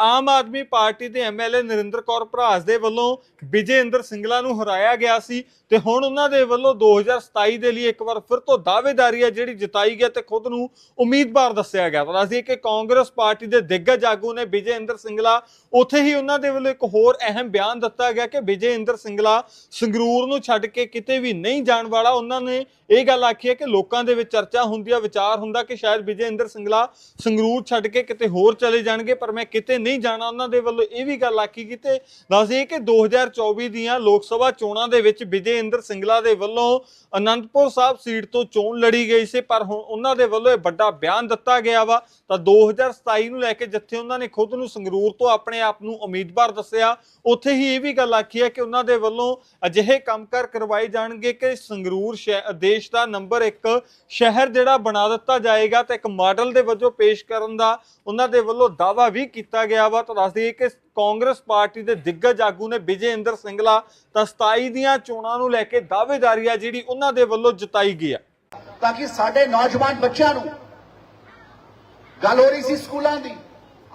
ਆਮ ਆਦਮੀ ਪਾਰਟੀ ਦੇ ਐਮਐਲਏ ਨਰਿੰਦਰ ਕੌਰ ਭਰਾਸ ਦੇ ਵੱਲੋਂ ਵਿਜੇ ਇੰਦਰ ਸਿੰਗਲਾ ਨੂੰ ਹਰਾਇਆ ਗਿਆ ਸੀ। ਤੇ ਹੁਣ ਉਹਨਾਂ ਦੇ ਵੱਲੋਂ 2027 ਦੇ ਲਈ ਇੱਕ ਵਾਰ ਫਿਰ ਤੋਂ ਦਾਅਵੇਦਾਰੀ ਹੈ ਜਿਹੜੀ ਜਿਤਾਈ ਗਿਆ ਤੇ ਖੁਦ ਨੂੰ ਉਮੀਦਵਾਰ ਦੱਸਿਆ ਗਿਆ। ਤਾਂ ਦੱਸਦੀਏ ਕਿ ਕਾਂਗਰਸ ਪਾਰਟੀ ਦੇ ਦਿੱਗਜ ਆਗੂ ਨੇ ਵਿਜੇ ਇੰਦਰ ਸਿੰਗਲਾ। ਉੱਥੇ ਹੀ ਉਹਨਾਂ ਦੇ ਵੱਲੋਂ ਇੱਕ ਹੋਰ ਅਹਿਮ ਬਿਆਨ ਦਿੱਤਾ ਗਿਆ ਕਿ ਵਿਜੇ ਇੰਦਰ ਸਿੰਗਲਾ ਸੰਗਰੂਰ ਨੂੰ ਛੱਡ ਕੇ ਕਿਤੇ ਵੀ ਨਹੀਂ ਜਾਣ ਵਾਲਾ, ਉਹਨਾਂ ਨੇ ਇਹ ਗੱਲ ਆਖੀ ਹੈ ਕਿ ਲੋਕਾਂ ਦੇ ਵਿੱਚ ਚਰਚਾ ਹੁੰਦੀ ਆ, ਵਿਚਾਰ ਹੁੰਦਾ ਕਿ ਸ਼ਾਇਦ ਵਿਜੇ ਸਿੰਗਲਾ ਸੰਗਰੂਰ ਛੱਡ ਕੇ ਕਿਤੇ ਹੋਰ ਚਲੇ ਜਾਣਗੇ, ਪਰ ਮੈਂ ਕਿਤੇ ਨਹੀਂ ਜਾਣਾ ਉਹਨਾਂ ਦੇ ਵੱਲੋਂ ਇਹ ਵੀ ਗੱਲ ਆਖੀ ਗਈ ਦੱਸਦੇ ਕਿ 2024 ਦੀਆਂ ਲੋਕ ਸਭਾ ਚੋਣਾਂ ਦੇ ਵਿੱਚ ਵਿਜੇ ਇੰਦਰ ਸਿੰਗਲਾ ਦੇ ਵੱਲੋਂ ਅਨੰਦਪੁਰ ਸਾਹਿਬ ਸੀਟ ਤੋਂ ਚੋਣ ਲੜੀ ਗਈ ਸੀ, ਪਰ ਹੁਣ ਉਹਨਾਂ ਦੇ ਵੱਲੋਂ ਇਹ ਵੱਡਾ ਬਿਆਨ ਦਿੱਤਾ ਗਿਆ ਵਾ। ਤਾਂ 2027 ਨੂੰ ਲੈ ਕੇ ਜਿੱਥੇ ਉਹਨਾਂ ਨੇ ਖੁਦ ਨੂੰ ਸੰਗਰੂਰ ਤੋਂ ਆਪਣੇ ਆਪ ਨੂੰ ਉਮੀਦਵਾਰ ਦੱਸਿਆ ਉੱਥੇ ਹੀ ਇਹ ਵੀ ਗੱਲ ਆਖੀ ਹੈ ਕਿ ਉਹਨਾਂ ਦੇ ਵੱਲੋਂ ਵੱਲੋਂ ਅਜਿਹੇ ਕੰਮਕਾਰ ਕਰਵਾਏ ਜਾਣਗੇ ਕਿ ਸੰਗਰੂਰ ਸ਼ਹਿ- ਦੇਸ਼ ਦਾ ਨੰਬਰ 1 ਸ਼ਹਿਰ ਜਿਹੜਾ ਬਣਾ ਦਿੱਤਾ ਜਾਏਗਾ ਤੇ ਇੱਕ ਮਾਡਲ ਦੇ ਵਜੋਂ ਪੇਸ਼ ਕਰਨ ਦਾ ਉਹਨਾਂ ਦੇ ਵੱਲੋਂ ਦਾਅਵਾ ਵੀ ਕੀਤਾ ਗਿਆ ਵਾ। ਤਾਂ ਦੱਸ ਦਈਏ ਕਿ ਕਾਂਗਰਸ ਪਾਰਟੀ ਦੇ ਦਿੱਗਜ ਆਗੂ ਨੇ ਵਿਜੇ ਇੰਦਰ ਸਿੰਗਲਾ ਤਾਂ 27 ਦੀਆਂ ਚੋਣਾਂ ਨੂੰ ਲੈ ਕੇ ਦਾਅਵੇਦਾਰੀ ਆ ਜਿਹੜੀ ਉਹਨਾਂ ਦੇ ਵੱਲੋਂ ਜਤਾਈ ਗਈ ਆ। ਤਾਂ ਕਿ ਸਾਡੇ ਨੌਜਵਾਨ ਬੱਚਿਆਂ ਨੂੰ ਗੱਲ ਹੋ ਰਹੀ ਸੀ ਸਕੂਲਾਂ ਦੀ।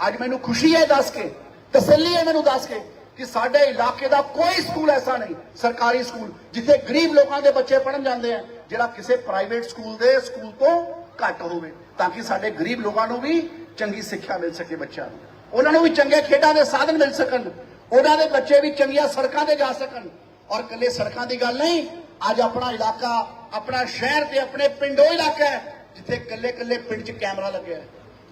ਅੱਜ ਮੈਨੂੰ ਖੁਸ਼ੀ ਹੈ ਦੱਸ ਕੇ, ਤਸੱਲੀ ਹੈ ਮੈਨੂੰ ਦੱਸ ਕੇ। ਕਿ ਸਾਡੇ ਇਲਾਕੇ ਦਾ ਕੋਈ ਸਕੂਲ ਐਸਾ ਨਹੀਂ, ਸਰਕਾਰੀ ਸਕੂਲ, ਜਿੱਥੇ ਗਰੀਬ ਲੋਕਾਂ ਦੇ ਬੱਚੇ ਪੜਨ ਜਾਂਦੇ ਆ, ਜਿਹੜਾ ਕਿਸੇ ਪ੍ਰਾਈਵੇਟ ਸਕੂਲ ਦੇ ਸਕੂਲ ਤੋਂ ਘੱਟ ਹੋਵੇ, ਤਾਂ ਕਿ ਸਾਡੇ ਗਰੀਬ ਲੋਕਾਂ ਨੂੰ ਵੀ ਚੰਗੀ ਸਿੱਖਿਆ ਮਿਲ ਸਕੇ ਬੱਚਿਆਂ ਨੂੰ। ਉਹਨਾਂ ਨੂੰ ਵੀ ਚੰਗੇ ਖੇਡਾਂ ਦੇ ਸਾਧਨ ਮਿਲ ਸਕਣ, ਉਹਨਾਂ ਦੇ ਬੱਚੇ ਵੀ ਚੰਗੀਆਂ ਸੜਕਾਂ ਤੇ ਜਾ ਸਕਣ। ਔਰ ਕੱਲੇ ਸੜਕਾਂ ਦੀ ਗੱਲ ਨਹੀਂ, ਅੱਜ ਆਪਣਾ ਇਲਾਕਾ, ਆਪਣਾ ਸ਼ਹਿਰ ਤੇ ਆਪਣੇ ਪਿੰਡੋਂ ਇਲਾਕਾ ਹੈ, ਜਿੱਥੇ ਕੱਲੇ ਕੱਲੇ ਪਿੰਡ 'ਚ ਕੈਮਰਾ ਲੱਗਿਆ ਹੈ।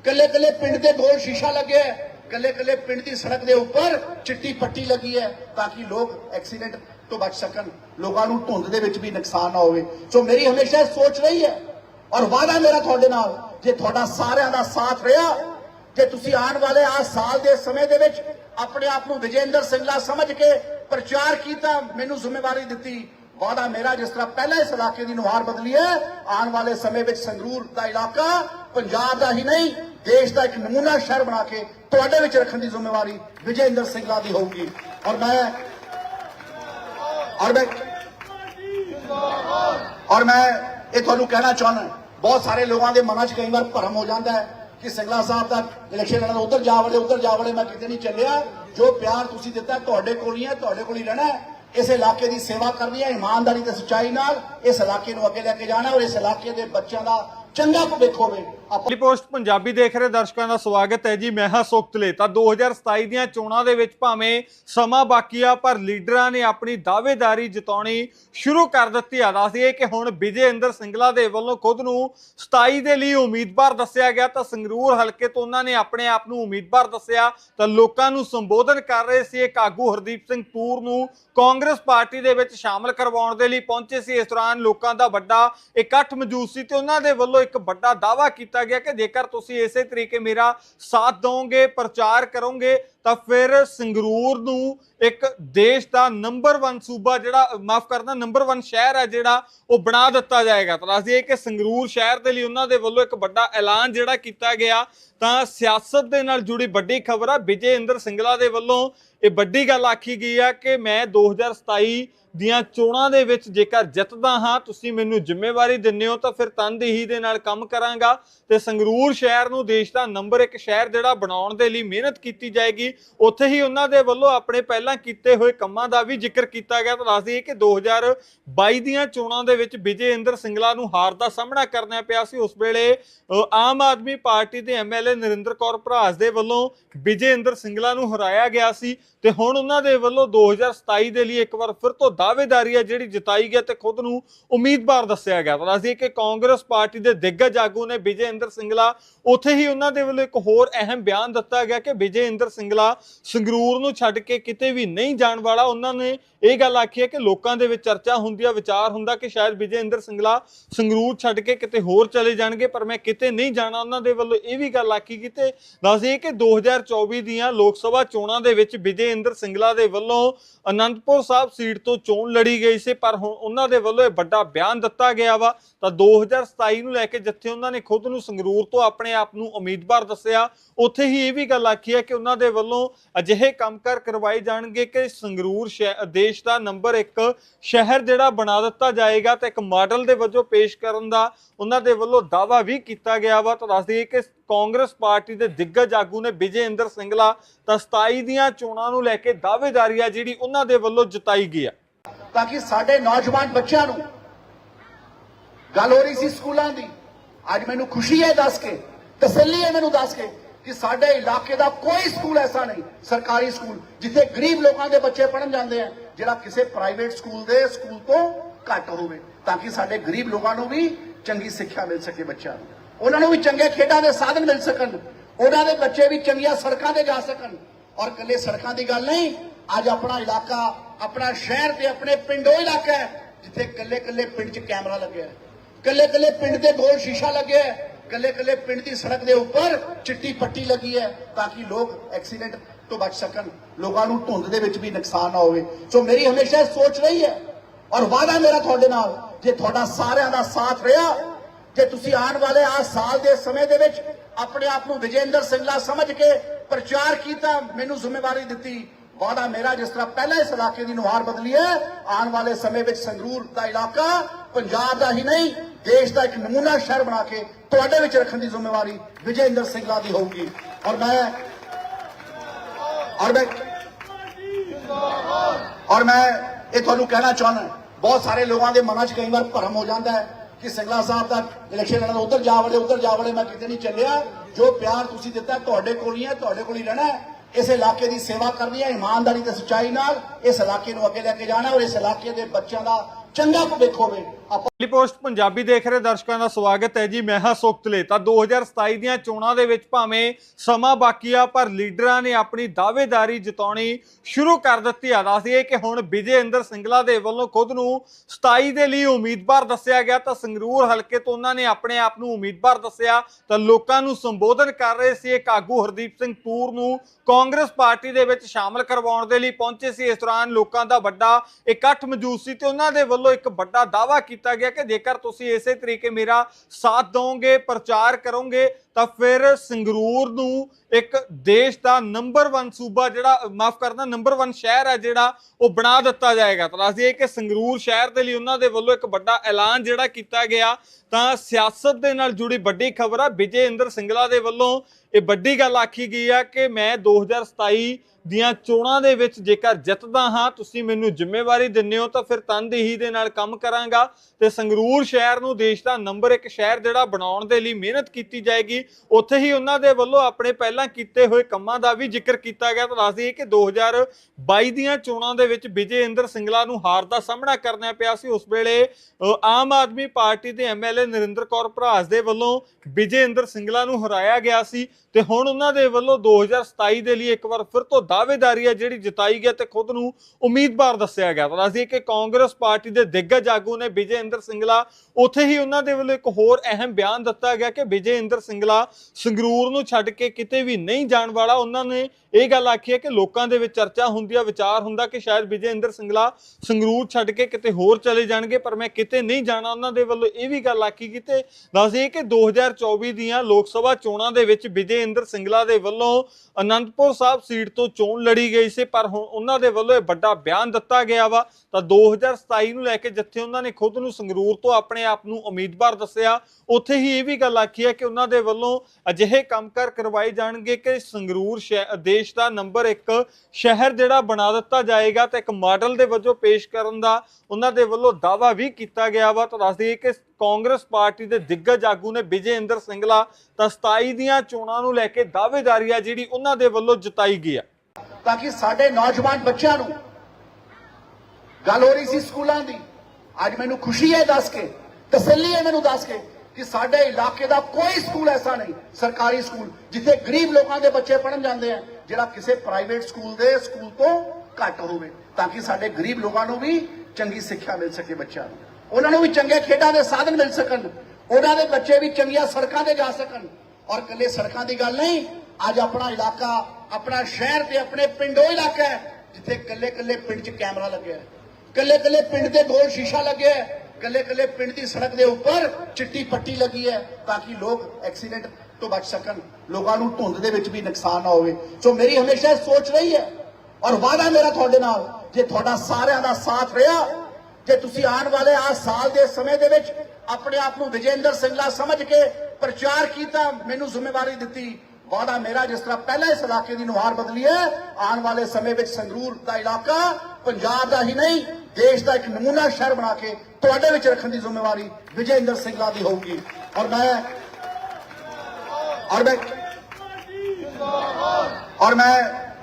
ਕੱਲੇ ਕੱਲੇ ਪਿੰਡ ਦੇ ਗੋਲ ਸ਼ੀਸ਼ਾ ਲੱਗਿਆ ਹੈ ਕੱਲੇ ਕੱਲੇ ਪਿੰਡ ਦੀ ਸੜਕ ਦੇ ਉੱਪਰ ਚਿੱਟੀ ਪੱਟੀ ਲੱਗੀ ਹੈ ਤਾਂ ਕਿ ਲੋਕ ਐਕਸੀਡੈਂਟ ਤੋਂ ਬਚ ਸਕਣ, ਲੋਕਾਂ ਨੂੰ ਧੁੰਦ ਦੇ ਵਿੱਚ ਵੀ ਨੁਕਸਾਨ ਨਾ ਹੋਵੇ। ਸੋ ਮੇਰੀ ਹਮੇਸ਼ਾ ਸੋਚ ਰਹੀ ਹੈ ਔਰ ਵਾਅਦਾ ਮੇਰਾ ਤੁਹਾਡੇ ਨਾਲ, ਜੇ ਤੁਹਾਡਾ ਸਾਰਿਆਂ ਦਾ ਸਾਥ ਰਿਹਾ, ਜੇ ਤੁਸੀਂ ਆਉਣ ਵਾਲੇ ਆ ਸਾਲ ਦੇ ਸਮੇਂ ਦੇ ਵਿੱਚ ਆਪਣੇ ਆਪ ਨੂੰ ਵਿਜੇਂਦਰ ਸਿੰਘਲਾ ਸਮਝ ਕੇ ਪ੍ਰਚਾਰ ਕੀਤਾ, ਮੈਨੂੰ ਜ਼ਿੰਮੇਵਾਰੀ ਦਿੱਤੀ ਵਾਦਾ ਮੇਰਾ ਜਿਸ ਤਰ੍ਹਾਂ ਪਹਿਲਾਂ ਇਸ ਇਲਾਕੇ ਦੀ ਨੁਹਾਰ ਬਦਲੀ ਹੈ, ਆਉਣ ਵਾਲੇ ਸਮੇਂ ਵਿੱਚ ਸੰਗਰੂਰ ਦਾ ਇਲਾਕਾ ਪੰਜਾਬ ਦਾ ਹੀ ਨਹੀਂ ਦੇਸ਼ ਦਾ ਇੱਕ ਨਮੂਨਾ ਸ਼ਹਿਰ ਬਣਾ ਕੇ ਤੁਹਾਡੇ ਵਿੱਚ ਰੱਖਣ ਦੀ ਜ਼ਿੰਮੇਵਾਰੀ ਵਿਜੇਂਦਰ ਸਿੰਘਲਾ ਦੀ ਹੋਊਗੀ। ਔਰ ਮੈਂ ਔਰ ਮੈਂ ਔਰ ਮੈਂ ਇਹ ਤੁਹਾਨੂੰ ਕਹਿਣਾ ਚਾਹੁੰਦਾ, ਬਹੁਤ ਸਾਰੇ ਲੋਕਾਂ ਦੇ ਮਨਾਂ 'ਚ ਕਈ ਵਾਰ ਭਰਮ ਹੋ ਜਾਂਦਾ ਹੈ ਕਿ ਸਿੰਗਲਾ ਸਾਹਿਬ ਦਾ ਇਲੈਕਸ਼ਨ ਲੜਨਾ ਉਧਰ ਜਾ ਵੜੇ, ਉਧਰ ਜਾ ਵੜੇ, ਮੈਂ ਕਿਤੇ ਨਹੀਂ ਚੱਲਿਆ। ਜੋ ਪਿਆਰ ਤੁਸੀਂ ਦਿੱਤਾ ਤੁਹਾਡੇ ਕੋਲ ਹੀ ਹੈ, ਤੁਹਾਡੇ ਕੋਲ ਹੀ ਰਹਿਣਾ ਹੈ। ਇਸ ਇਲਾਕੇ ਦੀ ਸੇਵਾ ਕਰਨੀ ਹੈ, ਇਮਾਨਦਾਰੀ ਤੇ ਸੱਚਾਈ ਨਾਲ ਇਸ ਇਲਾਕੇ ਨੂੰ ਅੱਗੇ ਲੈ ਕੇ ਜਾਣਾ ਔਰ ਇਸ ਇਲਾਕੇ ਦੇ ਬੱਚਿਆਂ ਦਾ ਚੰਗਾ ਭਵਿੱਖ ਹੋਵੇ। ਆਪਾਂ ਪੋਸਟ ਪੰਜਾਬੀ ਦੇਖ ਰਹੇ ਦਰਸ਼ਕਾਂ ਦਾ ਸਵਾਗਤ ਹੈ ਜੀ, ਮੈਂ ਹਾਂ ਸੁਖਤਲੇ ਤਾਂ 2027 ਦੀਆਂ ਚੋਣਾਂ ਦੇ ਵਿੱਚ ਭਾਵੇਂ ਸਮਾਂ ਬਾਕੀ ਆ, ਪਰ ਲੀਡਰਾਂ ਨੇ ਆਪਣੀ ਦਾਅਵੇਦਾਰੀ ਜਤਾਉਣੀ ਸ਼ੁਰੂ ਕਰ ਦਿੱਤੀ ਆ। ਦੱਸਦੀਏ ਕਿ ਹੁਣ ਵਿਜੇ ਇੰਦਰ ਸਿੰਗਲਾ ਦੇ ਵੱਲੋਂ ਖੁਦ ਨੂੰ 27 ਦੇ ਲਈ ਉਮੀਦਵਾਰ ਦੱਸਿਆ ਗਿਆ, ਤਾਂ ਸੰਗਰੂਰ ਹਲਕੇ ਤੋਂ ਉਹਨਾਂ ਨੇ ਆਪਣੇ ਆਪ ਨੂੰ ਉਮੀਦਵਾਰ ਦੱਸਿਆ। ਤਾਂ ਲੋਕਾਂ ਨੂੰ ਸੰਬੋਧਨ ਕਰ ਰਹੇ ਸੀ ਇੱਕ ਆਗੂ ਹਰਦੀਪ ਸਿੰਘ ਤੂਰ ਨੂੰ। ਕਾਂਗਰਸ ਪਾਰਟੀ ਦੇ ਵਿੱਚ ਸ਼ਾਮਲ ਕਰਵਾਉਣ ਦੇ ਲਈ ਪਹੁੰਚੇ ਸੀ। ਇਸ ਦੌਰਾਨ ਲੋਕਾਂ ਦਾ ਵੱਡਾ ਇਕੱਠ ਮੌਜੂਦ ਸੀ ਤੇ ਉਹਨਾਂ ਦੇ ਵੱਲੋਂ ਇੱਕ ਵੱਡਾ ਦਾਅਵਾ ਕੀਤਾ ਗਿਆ ਕਿ ਜੇਕਰ ਤੁਸੀਂ ਇਸੇ ਤਰੀਕੇ ਮੇਰਾ ਸਾਥ ਦਿਓਗੇ ਪ੍ਰਚਾਰ ਕਰੋਗੇ ਤਾਂ ਫਿਰ ਸੰਗਰੂਰ ਨੂੰ ਇੱਕ ਦੇਸ਼ ਦਾ ਨੰਬਰ 1 ਸੂਬਾ ਜਿਹੜਾ ਮਾਫ ਕਰਨਾ ਨੰਬਰ 1 ਸ਼ਹਿਰ ਹੈ ਜਿਹੜਾ, ਉਹ ਬਣਾ ਦਿੱਤਾ ਜਾਏਗਾ। ਤਾਂ ਦੱਸ ਦਈਏ ਕਿ ਸੰਗਰੂਰ ਸ਼ਹਿਰ ਦੇ ਲਈ ਉਹਨਾਂ ਦੇ ਵੱਲੋਂ ਇੱਕ ਵੱਡਾ ਐਲਾਨ ਜਿਹੜਾ ਕੀਤਾ ਗਿਆ, ਤਾਂ ਸਿਆਸਤ ਦੇ ਨਾਲ ਜੁੜੀ ਵੱਡੀ ਖਬਰ ਆ। ਵਿਜੇ ਇੰਦਰ ਸਿੰਗਲਾ ਦੇ ਵੱਲੋਂ ਇਹ ਵੱਡੀ ਗੱਲ ਆਖੀ ਗਈ ਆ ਕਿ ਮੈਂ 2027 ਦੀਆਂ ਚੋਣਾਂ ਦੇ ਵਿੱਚ ਜੇਕਰ ਜਿੱਤਦਾ ਹਾਂ, ਤੁਸੀਂ ਮੈਨੂੰ ਜ਼ਿੰਮੇਵਾਰੀ ਦਿੰਦੇ ਹੋ, ਤਾਂ ਫਿਰ ਤਨਦੇਹੀ ਦੇ ਨਾਲ ਕੰਮ ਕਰਾਂਗਾ। ਤੇ ਸੰਗਰੂਰ ਸ਼ਹਿਰ ਨੂੰ ਦੇਸ਼ ਦਾ ਨੰਬਰ 1 ਸ਼ਹਿਰ ਜਿਹੜਾ ਬਣਾਉਣ ਦੇ ਲਈ ਮਿਹਨਤ ਕੀਤੀ ਜਾਏਗੀ। ਉੱਥੇ ਹੀ ਉਹਨਾਂ ਦੇ ਵੱਲੋਂ ਆਪਣੇ ਪਹਿਲਾਂ ਕੀਤੇ ਹੋਏ ਕੰਮਾਂ ਦਾ ਵੀ ਜ਼ਿਕਰ ਕੀਤਾ ਗਿਆ। ਤਾਂ ਦੱਸ ਦਈਏ ਕਿ 2022 ਦੀਆਂ ਚੋਣਾਂ ਦੇ ਵਿੱਚ ਵਿਜੇ ਇੰਦਰ ਸਿੰਗਲਾ ਨੂੰ ਹਾਰ ਦਾ ਸਾਹਮਣਾ ਕਰਨਾ ਪਿਆ ਸੀ। ਉਸ ਵੇਲੇ ਅ, ਆਮ ਆਦਮੀ ਪਾਰਟੀ ਦੇ ਐਮਐਲਏ ਨਰਿੰਦਰ ਕੌਰ ਭਰਾਸ ਦੇ ਵੱਲੋਂ ਵਿਜੇ ਇੰਦਰ ਸਿੰਗਲਾ ਨੂੰ ਹਰਾਇਆ ਗਿਆ ਸੀ। ਤੇ ਹੁਣ ਉਹਨਾਂ ਦੇ ਵੱਲੋਂ 2027 ਦੇ ਲਈ ਇੱਕ ਵਾਰ ਫਿਰ ਤੋਂ ਦਾਅਵੇਦਾਰੀ ਹੈ ਜਿਹੜੀ ਜਤਾਈ ਗਿਆ ਤੇ ਖੁਦ ਨੂੰ ਉਮੀਦਵਾਰ ਦੱਸਿਆ ਗਿਆ। ਤਾਂ ਦੱਸਦੀਏ ਕਿ ਕਾਂਗਰਸ ਪਾਰਟੀ ਦੇ ਦਿੱਗਜ ਆਗੂ ਨੇ ਵਿਜੇ ਇੰਦਰ ਸਿੰਗਲਾ, ਉੱਥੇ ਹੀ ਉਹਨਾਂ ਦੇ ਵੱਲੋਂ ਇੱਕ ਹੋਰ ਅਹਿਮ ਬਿਆਨ ਦਿੱਤਾ ਗਿਆ ਕਿ ਵਿਜੇ ਇੰਦਰ ਸਿੰਗਲਾ ਸੰਗਰੂਰ ਨੂੰ ਛੱਡ ਕੇ ਕਿਤੇ ਵੀ ਨਹੀਂ ਜਾਣ ਵਾਲਾ। ਉਹਨਾਂ ਨੇ ਇਹ ਗੱਲ ਆਖੀ ਹੈ ਕਿ ਲੋਕਾਂ ਦੇ ਵਿੱਚ ਚਰਚਾ ਹੁੰਦੀ ਆ, ਵਿਚਾਰ ਹੁੰਦਾ ਕਿ ਸ਼ਾਇਦ ਵਿਜੇ ਇੰਦਰ ਸਿੰਗਲਾ ਸੰਗਰੂਰ ਛੱਡ ਕੇ ਕਿਤੇ ਹੋਰ ਚਲੇ ਜਾਣਗੇ, ਪਰ ਮੈਂ ਕਿਤੇ ਨਹੀਂ ਜਾਣਾ। ਉਹਨਾਂ ਦੇ ਵੱਲੋਂ ਇਹ ਵੀ ਗੱਲ ਆਖੀ ਕਿ ਤੇ ਦੱਸਦੇ ਕਿ 2024 ਦੀਆਂ ਲੋਕ ਸਭਾ ਚੋਣਾਂ ਦੇ ਵਿੱਚ ਵਿਜੇ ਇੰਦਰ ਸਿੰਗਲਾ ਦੇ ਵੱਲੋਂ ਅਨੰਦਪੁਰ ਸਾਹਿਬ ਸੀਟ ਤੋਂ ਚੋਣ ਲੜੀ ਗਈ ਸੀ, ਪਰ ਹੁਣ ਉਹਨਾਂ ਦੇ ਵੱਲੋਂ ਇਹ ਵੱਡਾ ਬਿਆਨ ਦਿੱਤਾ ਗਿਆ ਵਾ। ਤਾਂ 2027 ਨੂੰ ਲੈ ਕੇ ਜਿੱਥੇ ਉਹਨਾਂ ਨੇ ਖੁਦ ਨੂੰ ਸੰਗਰੂਰ ਤੋਂ ਆਪਣੇ ਆਪ ਨੂੰ ਉਮੀਦਵਾਰ ਦੱਸਿਆ, ਉੱਥੇ ਹੀ ਇਹ ਵੀ ਗੱਲ ਆਖੀ ਹੈ ਕਿ ਉਹਨਾਂ ਦੇ ਵੱਲੋਂ ਅਜਿਹੇ ਕੰਮਕਾਰ ਕਰਵਾਏ ਜਾਣਗੇ ਕਿ ਸੰਗਰੂਰ ਸ਼ਹਿ- ਦੇਸ਼ ਦਾ ਨੰਬਰ 1 ਸ਼ਹਿਰ ਜਿਹੜਾ ਬਣਾ ਦਿੱਤਾ ਜਾਏਗਾ ਤੇ ਇੱਕ ਮਾਡਲ ਦੇ ਵਜੋਂ ਪੇਸ਼ ਕਰਨ ਦਾ ਉਹਨਾਂ ਦੇ ਵੱਲੋਂ ਦਾਅਵਾ ਵੀ ਕੀਤਾ ਗਿਆ ਵਾ। ਤਾਂ ਦੱਸ ਦਈਏ ਕਿ ਕਾਂਗਰਸ ਪਾਰਟੀ ਦੇ ਦਿੱਗਜ ਆਗੂ ਨੇ ਵਿਜੇ ਇੰਦਰ ਸਿੰਗਲਾ ਤਾਂ 27 ਦੀਆਂ ਚੋਣਾਂ ਨੂੰ ਲੈ ਕੇ ਦਾਅਵੇਦਾਰੀ ਆ ਜਿਹੜੀ ਉਹਨਾਂ ਦੇ ਵੱਲੋਂ ਜਤਾਈ ਗਈ ਆ। ਤਾਂ ਕਿ ਸਾਡੇ ਨੌਜਵਾਨ ਬੱਚਿਆਂ ਨੂੰ ਗੱਲ ਹੋ ਰਹੀ ਸੀ ਸਕੂਲਾਂ ਦੀ। ਅੱਜ ਮੈਨੂੰ ਖੁਸ਼ੀ ਹੈ ਦੱਸ ਕੇ, ਤਸੱਲੀ ਹੈ ਮੈਨੂੰ ਦੱਸ ਕੇ ਕਿ ਸਾਡੇ ਇਲਾਕੇ ਦਾ ਕੋਈ ਸਕੂਲ ਐਸਾ ਨਹੀਂ, ਸਰਕਾਰੀ ਸਕੂਲ, ਜਿੱਥੇ ਗਰੀਬ ਲੋਕਾਂ ਦੇ ਬੱਚੇ ਪੜਨ ਜਾਂਦੇ ਆ, ਜਿਹੜਾ ਕਿਸੇ ਪ੍ਰਾਈਵੇਟ ਸਕੂਲ ਦੇ ਸਕੂਲ ਤੋਂ ਘੱਟ ਹੋਵੇ, ਤਾਂ ਕਿ ਸਾਡੇ ਗਰੀਬ ਲੋਕਾਂ ਨੂੰ ਵੀ ਚੰਗੀ ਸਿੱਖਿਆ ਮਿਲ ਸਕੇ ਬੱਚਿਆਂ ਨੂੰ। ਉਹਨਾਂ ਨੂੰ ਵੀ ਚੰਗੇ ਖੇਡਾਂ ਦੇ ਸਾਧਨ ਮਿਲ ਸਕਣ। ਉਹਨਾਂ ਦੇ ਬੱਚੇ ਵੀ ਚੰਗੀਆਂ ਸੜਕਾਂ ਤੇ ਜਾ ਸਕਣ। ਔਰ ਕੱਲੇ ਸੜਕਾਂ ਦੀ ਗੱਲ ਨਹੀਂ, ਅੱਜ ਆਪਣਾ ਇਲਾਕਾ, ਆਪਣਾ ਸ਼ਹਿਰ ਤੇ ਆਪਣੇ ਪਿੰਡੋਂ ਇਲਾਕਾ ਹੈ, ਜਿੱਥੇ ਕੱਲੇ ਕੱਲੇ ਪਿੰਡ 'ਚ ਕੈਮਰਾ ਲੱਗਿਆ ਹੈ। ਕੱਲੇ ਕੱਲੇ ਪਿੰਡ ਦੇ ਗੋਲ ਸ਼ੀਸ਼ਾ ਲੱਗਿਆ ਹੈ। ਕੱਲੇ ਕੱਲੇ ਪਿੰਡ ਦੀ ਸੜਕ ਦੇ ਉੱਪਰ ਚਿੱਟੀ ਪੱਟੀ ਲੱਗੀ ਹੈ ਤਾਂ ਕਿ ਲੋਕ ਐਕਸੀਡੈਂਟ ਤੋਂ ਬਚ ਸਕਣ। ਲੋਕਾਂ ਨੂੰ ਧੁੰਦ ਦੇ ਵਿੱਚ ਵੀ ਨੁਕਸਾਨ ਨਾ ਹੋਵੇ। ਸੋ ਮੇਰੀ ਹਮੇਸ਼ਾ ਇਹ ਸੋਚ ਰਹੀ ਹੈ। ਔਰ ਵਾਅਦਾ ਮੇਰਾ ਤੁਹਾਡੇ ਨਾਲ, ਜੇ ਤੁਹਾਡਾ ਸਾਰਿਆਂ ਦਾ ਸਾਥ ਰਿਹਾ ਜੇ ਤੁਸੀਂ ਆਉਣ ਵਾਲੇ ਆ ਸਾਲ ਦੇ ਸਮੇਂ ਦੇ ਵਿੱਚ ਆਪਣੇ ਆਪ ਨੂੰ ਵਿਜੇਂਦਰ ਸਿੰਘਲਾ ਸਮਝ ਕੇ ਪ੍ਰਚਾਰ ਕੀਤਾ, ਮੈਨੂੰ ਜ਼ਿੰਮੇਵਾਰੀ ਦਿੱਤੀ ਵਾਦਾ ਮੇਰਾ ਜਿਸ ਤਰ੍ਹਾਂ ਪਹਿਲਾਂ ਇਸ ਇਲਾਕੇ ਦੀ ਨੁਹਾਰ ਬਦਲੀ ਹੈ ਆਉਣ ਵਾਲੇ ਸਮੇਂ ਵਿੱਚ ਸੰਗਰੂਰ ਦਾ ਇਲਾਕਾ ਪੰਜਾਬ ਦਾ ਹੀ ਨਹੀਂ, ਦੇਸ਼ ਦਾ ਇੱਕ ਨਮੂਨਾ ਸ਼ਹਿਰ ਬਣਾ ਕੇ ਤੁਹਾਡੇ ਵਿੱਚ ਰੱਖਣ ਦੀ ਜ਼ਿੰਮੇਵਾਰੀ ਵਿਜੇਂਦਰ ਸਿੰਘਲਾ ਦੀ ਹੋਊਗੀ। ਔਰ ਮੈਂ ਔਰ ਮੈਂ ਔਰ ਮੈਂ ਇਹ ਤੁਹਾਨੂੰ ਕਹਿਣਾ ਚਾਹੁੰਦਾ, ਬਹੁਤ ਸਾਰੇ ਲੋਕਾਂ ਦੇ ਮਨਾਂ 'ਚ ਕਈ ਵਾਰ ਭਰਮ ਹੋ ਜਾਂਦਾ ਹੈ। ਕਿ ਸਿੰਘਲਾ ਸਾਹਿਬ ਦਾ ਇਲੈਕਸ਼ਨ ਲੜਨਾ ਉਧਰ ਜਾ ਵੜੇ, ਉਧਰ ਜਾ ਵੜੇ, ਮੈਂ ਕਿਤੇ ਨਹੀਂ ਚੱਲਿਆ। ਜੋ ਪਿਆਰ ਤੁਸੀਂ ਦਿੱਤਾ ਤੁਹਾਡੇ ਕੋਲ ਹੀ ਹੈ, ਤੁਹਾਡੇ ਕੋਲ ਹੀ ਰਹਿਣਾ ਇਸ ਇਲਾਕੇ ਦੀ ਸੇਵਾ ਕਰਨੀ ਹੈ, ਇਮਾਨਦਾਰੀ ਤੇ ਸੱਚਾਈ ਨਾਲ ਇਸ ਇਲਾਕੇ ਨੂੰ ਅੱਗੇ ਲੈ ਕੇ ਜਾਣਾ ਔਰ ਇਸ ਇਲਾਕੇ ਦੇ ਬੱਚਿਆਂ ਦਾ ਚੰਗਾ ਭਵਿੱਖ ਹੋਵੇ। ਆਪਾਂ ਡੇਲੀ ਪੋਸਟ ਪੰਜਾਬੀ ਦੇਖ ਰਹੇ ਦਰਸ਼ਕਾਂ ਦਾ ਸਵਾਗਤ ਹੈ ਜੀ, ਮੈਂ ਹਾਂ ਸੋਕਤਲੇ ਤਾਂ 2027 ਦੀਆਂ ਚੋਣਾਂ ਦੇ ਵਿੱਚ ਭਾਵੇਂ ਸਮਾਂ ਬਾਕੀ ਆ, ਪਰ ਲੀਡਰਾਂ ਨੇ ਆਪਣੀ ਦਾਅਵੇਦਾਰੀ ਜਤਾਉਣੀ ਸ਼ੁਰੂ ਕਰ ਦਿੱਤੀ ਆ। ਦੱਸਦੀਏ ਕਿ ਹੁਣ ਵਿਜੇ ਇੰਦਰ ਸਿੰਗਲਾ ਦੇ ਵੱਲੋਂ ਖੁਦ ਨੂੰ 27 ਦੇ ਲਈ ਉਮੀਦਵਾਰ ਦੱਸਿਆ ਗਿਆ, ਤਾਂ ਸੰਗਰੂਰ ਹਲਕੇ ਤੋਂ ਉਹਨਾਂ ਨੇ ਆਪਣੇ ਆਪ ਨੂੰ ਉਮੀਦਵਾਰ ਦੱਸਿਆ। ਤਾਂ ਲੋਕਾਂ ਨੂੰ ਸੰਬੋਧਨ ਕਰ ਰਹੇ ਸੀ ਇੱਕ ਆਗੂ ਹਰਦੀਪ ਸਿੰਘ ਪੂਰ ਨੂੰ ਕਾਂਗਰਸ ਪਾਰਟੀ ਦੇ ਵਿੱਚ ਸ਼ਾਮਲ ਕਰਵਾਉਣ ਦੇ ਲਈ ਪਹੁੰਚੇ ਸੀ। ਇਸ ਦੌਰਾਨ ਲੋਕਾਂ ਦਾ ਵੱਡਾ ਇਕੱਠ ਮੌਜੂਦ ਸੀ ਤੇ ਉਹਨਾਂ ਦੇ ਵੱਲੋਂ ਇੱਕ ਵੱਡਾ ਦਾਅਵਾ ਕੀਤਾ ਗਿਆ ਕਿ ਜੇਕਰ ਤੁਸੀਂ ਇਸੇ ਤਰੀਕੇ ਮੇਰਾ ਸਾਥ ਦਿਓਗੇ ਪ੍ਰਚਾਰ ਕਰੋਗੇ ਤਾਂ ਫਿਰ ਸੰਗਰੂਰ ਨੂੰ ਇੱਕ ਦੇਸ਼ ਦਾ ਨੰਬਰ 1 ਸੂਬਾ ਜਿਹੜਾ ਮਾਫ ਕਰਨਾ ਨੰਬਰ 1 ਸ਼ਹਿਰ ਹੈ ਜਿਹੜਾ, ਉਹ ਬਣਾ ਦਿੱਤਾ ਜਾਏਗਾ। ਤਾਂ ਦੱਸ ਦਈਏ ਕਿ ਸੰਗਰੂਰ ਸ਼ਹਿਰ ਦੇ ਲਈ ਉਹਨਾਂ ਦੇ ਵੱਲੋਂ ਇੱਕ ਵੱਡਾ ਐਲਾਨ ਜਿਹੜਾ ਕੀਤਾ ਗਿਆ, ਤਾਂ ਸਿਆਸਤ ਦੇ ਨਾਲ ਜੁੜੀ ਵੱਡੀ ਖਬਰ ਆ। ਵਿਜੇ ਇੰਦਰ ਸਿੰਗਲਾ ਦੇ ਵੱਲੋਂ ਇਹ ਵੱਡੀ ਗੱਲ ਆਖੀ ਗਈ ਆ ਕਿ ਮੈਂ 2027 ਦੀਆਂ ਚੋਣਾਂ ਦੇ ਵਿੱਚ ਜੇਕਰ ਜਿੱਤਦਾ ਹਾਂ, ਤੁਸੀਂ ਮੈਨੂੰ ਜ਼ਿੰਮੇਵਾਰੀ ਦਿੰਦੇ ਹੋ, ਤਾਂ ਫਿਰ ਤਨਦੇਹੀ ਦੇ ਨਾਲ ਕੰਮ ਕਰਾਂਗਾ। ਤੇ ਸੰਗਰੂਰ ਸ਼ਹਿਰ ਨੂੰ ਦੇਸ਼ ਦਾ ਨੰਬਰ 1 ਸ਼ਹਿਰ ਜਿਹੜਾ ਬਣਾਉਣ ਦੇ ਲਈ ਮਿਹਨਤ ਕੀਤੀ ਜਾਏਗੀ। ਉੱਥੇ ਹੀ ਉਹਨਾਂ ਦੇ ਵੱਲੋਂ ਆਪਣੇ ਪਹਿਲਾਂ ਕੀਤੇ ਹੋਏ ਕੰਮਾਂ ਦਾ ਵੀ ਜ਼ਿਕਰ ਕੀਤਾ ਗਿਆ। ਤਾਂ ਦੱਸ ਦਈਏ ਕਿ 2022 ਦੀਆਂ ਚੋਣਾਂ ਦੇ ਵਿੱਚ ਵਿਜੇ ਇੰਦਰ ਸਿੰਗਲਾ ਨੂੰ ਹਾਰ ਦਾ ਸਾਹਮਣਾ ਕਰਨਾ ਪਿਆ ਸੀ। ਉਸ ਵੇਲੇ ਆਮ ਆਦਮੀ ਪਾਰਟੀ ਦੇ ਐਮਐਲਏ ਨਰਿੰਦਰ ਕੌਰ ਭਰਾਸ ਦੇ ਵੱਲੋਂ ਵਿਜੇ ਇੰਦਰ ਸਿੰਗਲਾ ਨੂੰ ਹਰਾਇਆ ਗਿਆ ਸੀ। ਤੇ ਹੁਣ ਉਹਨਾਂ ਦੇ ਵੱਲੋਂ 2027 ਦੇ ਲਈ ਇੱਕ ਵਾਰ ਫਿਰ ਤੋਂ ਦਾਅਵੇਦਾਰੀ ਹੈ ਜਿਹੜੀ ਜਿਤਾਈ ਗਈ ਤੇ ਖੁਦ ਨੂੰ ਉਮੀਦਵਾਰ ਦੱਸਿਆ ਗਿਆ। ਤਾਂ ਦੱਸਦੀਏ ਕਿ ਕਾਂਗਰਸ ਪਾਰਟੀ ਦੇ ਦਿੱਗਜ ਆਗੂ ਨੇ ਵਿਜੇ ਇੰਦਰ ਸਿੰਗਲਾ, ਉੱਥੇ ਹੀ ਉਹਨਾਂ ਦੇ ਵੱਲੋਂ ਇੱਕ ਹੋਰ ਅਹਿਮ ਬਿਆਨ ਦਿੱਤਾ ਗਿਆ ਕਿ ਵਿਜੇ ਇੰਦਰ ਸਿੰਗਲਾ ਸੰਗਰੂਰ ਨੂੰ ਛੱਡ ਕੇ ਕਿਤੇ ਵੀ ਨਹੀਂ ਜਾਣ ਵਾਲਾ, ਉਹਨਾਂ ਨੇ ਇਹ ਗੱਲ ਆਖੀ ਹੈ ਕਿ ਲੋਕਾਂ ਦੇ ਵਿੱਚ ਚਰਚਾ ਹੁੰਦੀ ਆ, ਵਿਚਾਰ ਹੁੰਦਾ ਕਿ ਸ਼ਾਇਦ ਵਿਜੇ ਇੰਦਰ ਸਿੰਗਲਾ ਸੰਗਰੂਰ ਛੱਡ ਕੇ ਕਿਤੇ ਹੋਰ ਚਲੇ ਜਾਣਗੇ, ਪਰ ਮੈਂ ਕਿਤੇ ਨਹੀਂ ਜਾਣਾ ਉਹਨਾਂ ਦੇ ਵੱਲੋਂ ਇਹ ਵੀ ਗੱਲ ਆਖੀ ਗਈ ਤੇ ਦੱਸਦੇ ਕਿ 2024 ਦੀਆਂ ਲੋਕ ਸਭਾ ਚੋਣਾਂ ਦੇ ਵਿੱਚ ਵਿਜੇ ਇੰਦਰ ਸਿੰਗਲਾ ਦੇ ਵੱਲੋਂ ਅਨੰਦਪੁਰ ਸਾਹਿਬ ਸੀਟ ਤੋਂ ਚੋਣ ਲੜੀ ਗਈ ਸੀ, ਪਰ ਹੁਣ ਉਹਨਾਂ ਦੇ ਵੱਲੋਂ ਇਹ ਵੱਡਾ ਬਿਆਨ ਦਿੱਤਾ ਗਿਆ ਵਾ। ਤਾਂ 2027 ਨੂੰ ਲੈ ਕੇ ਜਿੱਥੇ ਉਹਨਾਂ ਨੇ ਖੁਦ ਨੂੰ ਸੰਗਰੂਰ ਤੋਂ ਆਪਣੇ ਆਪ ਨੂੰ ਉਮੀਦਵਾਰ ਦੱਸਿਆ, ਉੱਥੇ ਹੀ ਇਹ ਵੀ ਗੱਲ ਆਖੀ ਹੈ ਕਿ ਉਹਨਾਂ ਦੇ ਵੱਲੋਂ ਅਜਿਹੇ ਕੰਮਕਾਰ ਕਰਵਾਏ ਜਾਣਗੇ ਕਿ ਸੰਗਰੂਰ ਦੇਸ਼ ਦਾ ਨੰਬਰ 1 ਸ਼ਹਿਰ ਜਿਹੜਾ ਬਣਾ ਦਿੱਤਾ ਜਾਏਗਾ ਤੇ ਇੱਕ ਮਾਡਲ ਦੇ ਵਜੋਂ ਪੇਸ਼ ਕਰਨ ਦਾ ਉਹਨਾਂ ਦੇ ਵੱਲੋਂ ਦਾਅਵਾ ਵੀ ਕੀਤਾ ਗਿਆ ਵਾ। ਤਾਂ ਦੱਸ ਦਈਏ ਕਿ ਕਾਂਗਰਸ ਪਾਰਟੀ ਦੇ ਦਿੱਗਜ ਆਗੂ ਨੇ ਵਿਜੇ ਇੰਦਰ ਸਿੰਗਲਾ ਤਾਂ 27 ਦੀਆਂ ਚੋਣਾਂ ਨੂੰ ਲੈ ਕੇ ਦਾਅਵੇਦਾਰੀ ਆ ਜਿਹੜੀ ਉਹਨਾਂ ਦੇ ਵੱਲੋਂ ਜਤਾਈ ਗਈ ਆ। ਤਾਂ ਕਿ ਸਾਡੇ ਨੌਜਵਾਨ ਬੱਚਿਆਂ ਨੂੰ ਗੱਲ ਹੋ ਰਹੀ ਸੀ ਸਕੂਲਾਂ ਦੀ। ਅੱਜ ਮੈਨੂੰ ਖੁਸ਼ੀ ਹੈ ਦੱਸ ਕੇ, ਤਸੱਲੀ ਹੈ ਮੈਨੂੰ ਦੱਸ ਕੇ। ਕਿ ਸਾਡੇ ਇਲਾਕੇ ਦਾ ਕੋਈ ਸਕੂਲ ਐਸਾ ਨਹੀਂ, ਸਰਕਾਰੀ ਸਕੂਲ, ਜਿੱਥੇ ਗਰੀਬ ਲੋਕਾਂ ਦੇ ਬੱਚੇ ਪੜਨ ਜਾਂਦੇ ਆ, ਜਿਹੜਾ ਕਿਸੇ ਪ੍ਰਾਈਵੇਟ ਸਕੂਲ ਦੇ ਸਕੂਲ ਤੋਂ ਘੱਟ ਹੋਵੇ, ਤਾਂ ਕਿ ਸਾਡੇ ਗਰੀਬ ਲੋਕਾਂ ਨੂੰ ਵੀ ਚੰਗੀ ਸਿੱਖਿਆ ਮਿਲ ਸਕੇ ਬੱਚਿਆਂ ਨੂੰ। ਉਹਨਾਂ ਨੂੰ ਵੀ ਚੰਗੇ ਖੇਡਾਂ ਦੇ ਸਾਧਨ ਮਿਲ ਸਕਣ, ਉਹਨਾਂ ਦੇ ਬੱਚੇ ਵੀ ਚੰਗੀਆਂ ਸੜਕਾਂ ਤੇ ਜਾ ਸਕਣ। ਔਰ ਕੱਲੇ ਸੜਕਾਂ ਦੀ ਗੱਲ ਨਹੀਂ, ਅੱਜ ਆਪਣਾ ਇਲਾਕਾ, ਆਪਣਾ ਸ਼ਹਿਰ ਤੇ ਆਪਣੇ ਪਿੰਡੋ ਇਲਾਕਾ ਹੈ, ਜਿੱਥੇ ਕੱਲੇ ਕੱਲੇ ਪਿੰਡ 'ਚ ਕੈਮਰਾ ਲੱਗਿਆ ਹੈ। ਕੱਲੇ ਕੱਲੇ ਪਿੰਡ ਤੇ ਗੋਲ ਸ਼ੀਸ਼ਾ ਲੱਗਿਆ ਹੈ ਕੱਲੇ ਕੱਲੇ ਪਿੰਡ ਦੀ ਸੜਕ ਦੇ ਉੱਪਰ ਚਿੱਟੀ ਪੱਟੀ ਲੱਗੀ ਹੈ ਤਾਂ ਕਿ ਲੋਕ ਐਕਸੀਡੈਂਟ ਤੋਂ ਬਚ ਸਕਣ। ਲੋਕਾਂ ਨੂੰ ਧੁੰਦ ਦੇ ਵਿੱਚ ਵੀ ਨੁਕਸਾਨ ਨਾ ਹੋਵੇ। ਸੋ ਮੇਰੀ ਹਮੇਸ਼ਾ ਸੋਚ ਰਹੀ ਹੈ ਔਰ ਵਾਅਦਾ ਮੇਰਾ ਤੁਹਾਡੇ ਨਾਲ, ਜੇ ਤੁਹਾਡਾ ਸਾਰਿਆਂ ਦਾ ਸਾਥ ਰਿਹਾ, ਜੇ ਤੁਸੀਂ ਆਉਣ ਵਾਲੇ ਆ ਸਾਲ ਦੇ ਸਮੇਂ ਦੇ ਵਿੱਚ ਆਪਣੇ ਆਪ ਨੂੰ ਵਿਜੇਂਦਰ ਸਿੰਘਲਾ ਸਮਝ ਕੇ ਪ੍ਰਚਾਰ ਕੀਤਾ, ਮੈਨੂੰ ਜ਼ਿੰਮੇਵਾਰੀ ਦਿੱਤੀ ਵਾਦਾ ਮੇਰਾ ਜਿਸ ਤਰ੍ਹਾਂ ਪਹਿਲਾਂ ਇਸ ਇਲਾਕੇ ਦੀ ਨੁਹਾਰ ਬਦਲੀ ਹੈ, ਆਉਣ ਵਾਲੇ ਸਮੇਂ ਵਿੱਚ ਸੰਗਰੂਰ ਦਾ ਇਲਾਕਾ ਪੰਜਾਬ ਦਾ ਹੀ ਨਹੀਂ, ਦੇਸ਼ ਦਾ ਇੱਕ ਨਮੂਨਾ ਸ਼ਹਿਰ ਬਣਾ ਕੇ ਤੁਹਾਡੇ ਵਿੱਚ ਰੱਖਣ ਦੀ ਜ਼ਿੰਮੇਵਾਰੀ ਵਿਜੇਂਦਰ ਸਿੰਘਲਾ ਦੀ ਹੋਊਗੀ। ਔਰ ਮੈਂ ਔਰ ਮੈਂ ਔਰ ਮੈਂ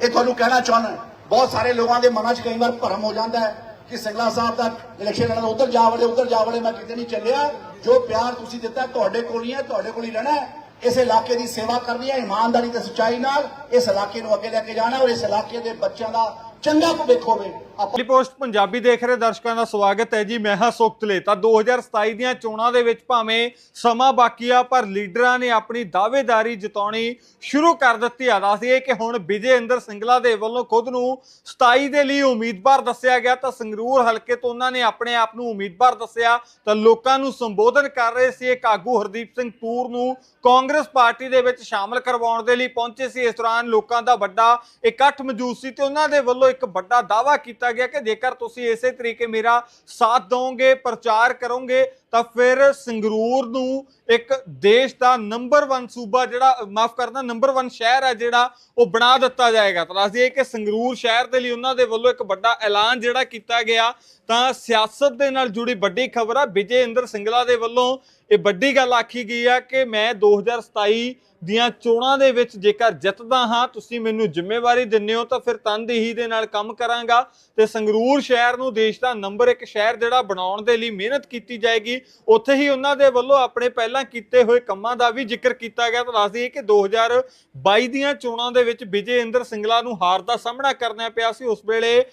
ਇਹ ਤੁਹਾਨੂੰ ਕਹਿਣਾ ਚਾਹੁੰਦਾ, ਬਹੁਤ ਸਾਰੇ ਲੋਕਾਂ ਦੇ ਮਨਾਂ 'ਚ ਕਈ ਵਾਰ ਭਰਮ ਹੋ ਜਾਂਦਾ ਹੈ ਕਿ ਸਿੰਘਲਾ ਸਾਹਿਬ ਦਾ ਇਲੈਕਸ਼ਨ ਲੜਨਾ ਉਧਰ ਜਾ ਵੜੇ, ਉਧਰ ਜਾ ਵੜੇ, ਮੈਂ ਕਿਤੇ ਨਹੀਂ ਚੱਲਿਆ। ਜੋ ਪਿਆਰ ਤੁਸੀਂ ਦਿੱਤਾ ਤੁਹਾਡੇ ਕੋਲ ਹੀ ਹੈ, ਤੁਹਾਡੇ ਕੋਲ ਹੀ ਰਹਿਣਾ ਇਸ ਇਲਾਕੇ ਦੀ ਸੇਵਾ ਕਰਨੀ ਹੈ, ਇਮਾਨਦਾਰੀ ਤੇ ਸੱਚਾਈ ਨਾਲ ਇਸ ਇਲਾਕੇ ਨੂੰ ਅੱਗੇ ਲੈ ਕੇ ਜਾਣਾ ਔਰ ਇਸ ਇਲਾਕੇ ਦੇ ਬੱਚਿਆਂ ਦਾ ਚੰਗਾ ਭਵਿੱਖ ਹੋਵੇ। ਆਪਾਂ ਪੋਸਟ ਪੰਜਾਬੀ ਦੇਖ ਰਹੇ ਦਰਸ਼ਕਾਂ ਦਾ ਸਵਾਗਤ ਹੈ ਜੀ, ਮੈਂ ਹਾਂ ਸੁਖਤਲੇ ਤਾਂ 2027 ਦੀਆਂ ਚੋਣਾਂ ਦੇ ਵਿੱਚ ਭਾਵੇਂ ਸਮਾਂ ਬਾਕੀ ਆ, ਪਰ ਲੀਡਰਾਂ ਨੇ ਆਪਣੀ ਦਾਅਵੇਦਾਰੀ ਜਤਾਉਣੀ ਸ਼ੁਰੂ ਕਰ ਦਿੱਤੀ ਆ। ਦੱਸਦੀਏ ਕਿ ਹੁਣ ਵਿਜੇ ਇੰਦਰ ਸਿੰਗਲਾ ਦੇ ਵੱਲੋਂ ਖੁਦ ਨੂੰ 27 ਦੇ ਲਈ ਉਮੀਦਵਾਰ ਦੱਸਿਆ ਗਿਆ, ਤਾਂ ਸੰਗਰੂਰ ਹਲਕੇ ਤੋਂ ਉਹਨਾਂ ਨੇ ਆਪਣੇ ਆਪ ਨੂੰ ਉਮੀਦਵਾਰ ਦੱਸਿਆ। ਤਾਂ ਲੋਕਾਂ ਨੂੰ ਸੰਬੋਧਨ ਕਰ ਰਹੇ ਸੀ ਇੱਕ ਆਗੂ ਹਰਦੀਪ ਸਿੰਘ ਤੂਰ ਨੂੰ ਕਾਂਗਰਸ ਪਾਰਟੀ ਦੇ ਵਿੱਚ ਸ਼ਾਮਲ ਕਰਵਾਉਣ ਦੇ ਲਈ ਪਹੁੰਚੇ ਸੀ। ਇਸ ਦੌਰਾਨ ਲੋਕਾਂ ਦਾ ਵੱਡਾ ਇਕੱਠ ਮੌਜੂਦ ਸੀ ਤੇ ਉਹਨਾਂ ਦੇ ਵੱਲੋਂ ਇੱਕ ਵੱਡਾ ਦਾਅਵਾ ਕੀਤਾ ਗਿਆ ਕਿ ਜੇਕਰ ਤੁਸੀਂ ਇਸੇ ਤਰੀਕੇ ਮੇਰਾ ਸਾਥ ਦਿਓਗੇ ਪ੍ਰਚਾਰ ਕਰੋਗੇ, ਤਾਂ ਫਿਰ ਸੰਗਰੂਰ ਨੂੰ ਇੱਕ ਦੇਸ਼ ਦਾ ਨੰਬਰ 1 ਸੂਬਾ ਜਿਹੜਾ, ਮਾਫ ਕਰਨਾ ਨੰਬਰ 1 ਸ਼ਹਿਰ ਹੈ ਜਿਹੜਾ ਉਹ ਬਣਾ ਦਿੱਤਾ ਜਾਏਗਾ। ਤਾਂ ਦੱਸ ਦਈਏ ਕਿ ਸੰਗਰੂਰ ਸ਼ਹਿਰ ਦੇ ਲਈ ਉਹਨਾਂ ਦੇ ਵੱਲੋਂ ਇੱਕ ਵੱਡਾ ਐਲਾਨ ਜਿਹੜਾ ਕੀਤਾ ਗਿਆ, ਤਾਂ ਸਿਆਸਤ ਦੇ ਨਾਲ ਜੁੜੀ ਵੱਡੀ ਖਬਰ ਆ। ਵਿਜੇ ਇੰਦਰ ਸਿੰਗਲਾ ਦੇ ਵੱਲੋਂ ਇਹ ਵੱਡੀ ਗੱਲ ਆਖੀ ਗਈ ਆ ਕਿ ਮੈਂ 2027 ਦੀਆਂ ਚੋਣਾਂ ਦੇ ਵਿੱਚ ਜੇਕਰ ਜਿੱਤਦਾ ਹਾਂ, ਤੁਸੀਂ ਮੈਨੂੰ ਜ਼ਿੰਮੇਵਾਰੀ ਦਿੰਦੇ ਹੋ ਤਾਂ ਫਿਰ ਤਨਦੇਹੀ ਦੇ ਨਾਲ ਕੰਮ ਕਰਾਂਗਾ ਤੇ ਸੰਗਰੂਰ ਸ਼ਹਿਰ ਨੂੰ ਦੇਸ਼ ਦਾ ਨੰਬਰ 1 ਸ਼ਹਿਰ ਜਿਹੜਾ ਬਣਾਉਣ ਦੇ ਲਈ ਮਿਹਨਤ ਕੀਤੀ ਜਾਏਗੀ। ਉੱਥੇ ਹੀ ਉਹਨਾਂ ਦੇ ਵੱਲੋਂ ਆਪਣੇ ਪਹਿਲਾਂ ਕੀਤੇ ਹੋਏ ਕੰਮਾਂ ਦਾ ਵੀ ਜ਼ਿਕਰ ਕੀਤਾ ਗਿਆ। ਤਾਂ ਦੱਸ ਦਈਏ ਕਿ 2022 ਦੀਆਂ ਚੋਣਾਂ ਦੇ ਵਿੱਚ ਵਿਜੇ ਇੰਦਰ ਸਿੰਗਲਾ ਨੂੰ ਹਾਰ ਦਾ ਸਾਹਮਣਾ ਕਰਨਾ ਪਿਆ ਸੀ। ਉਸ ਵੇਲੇ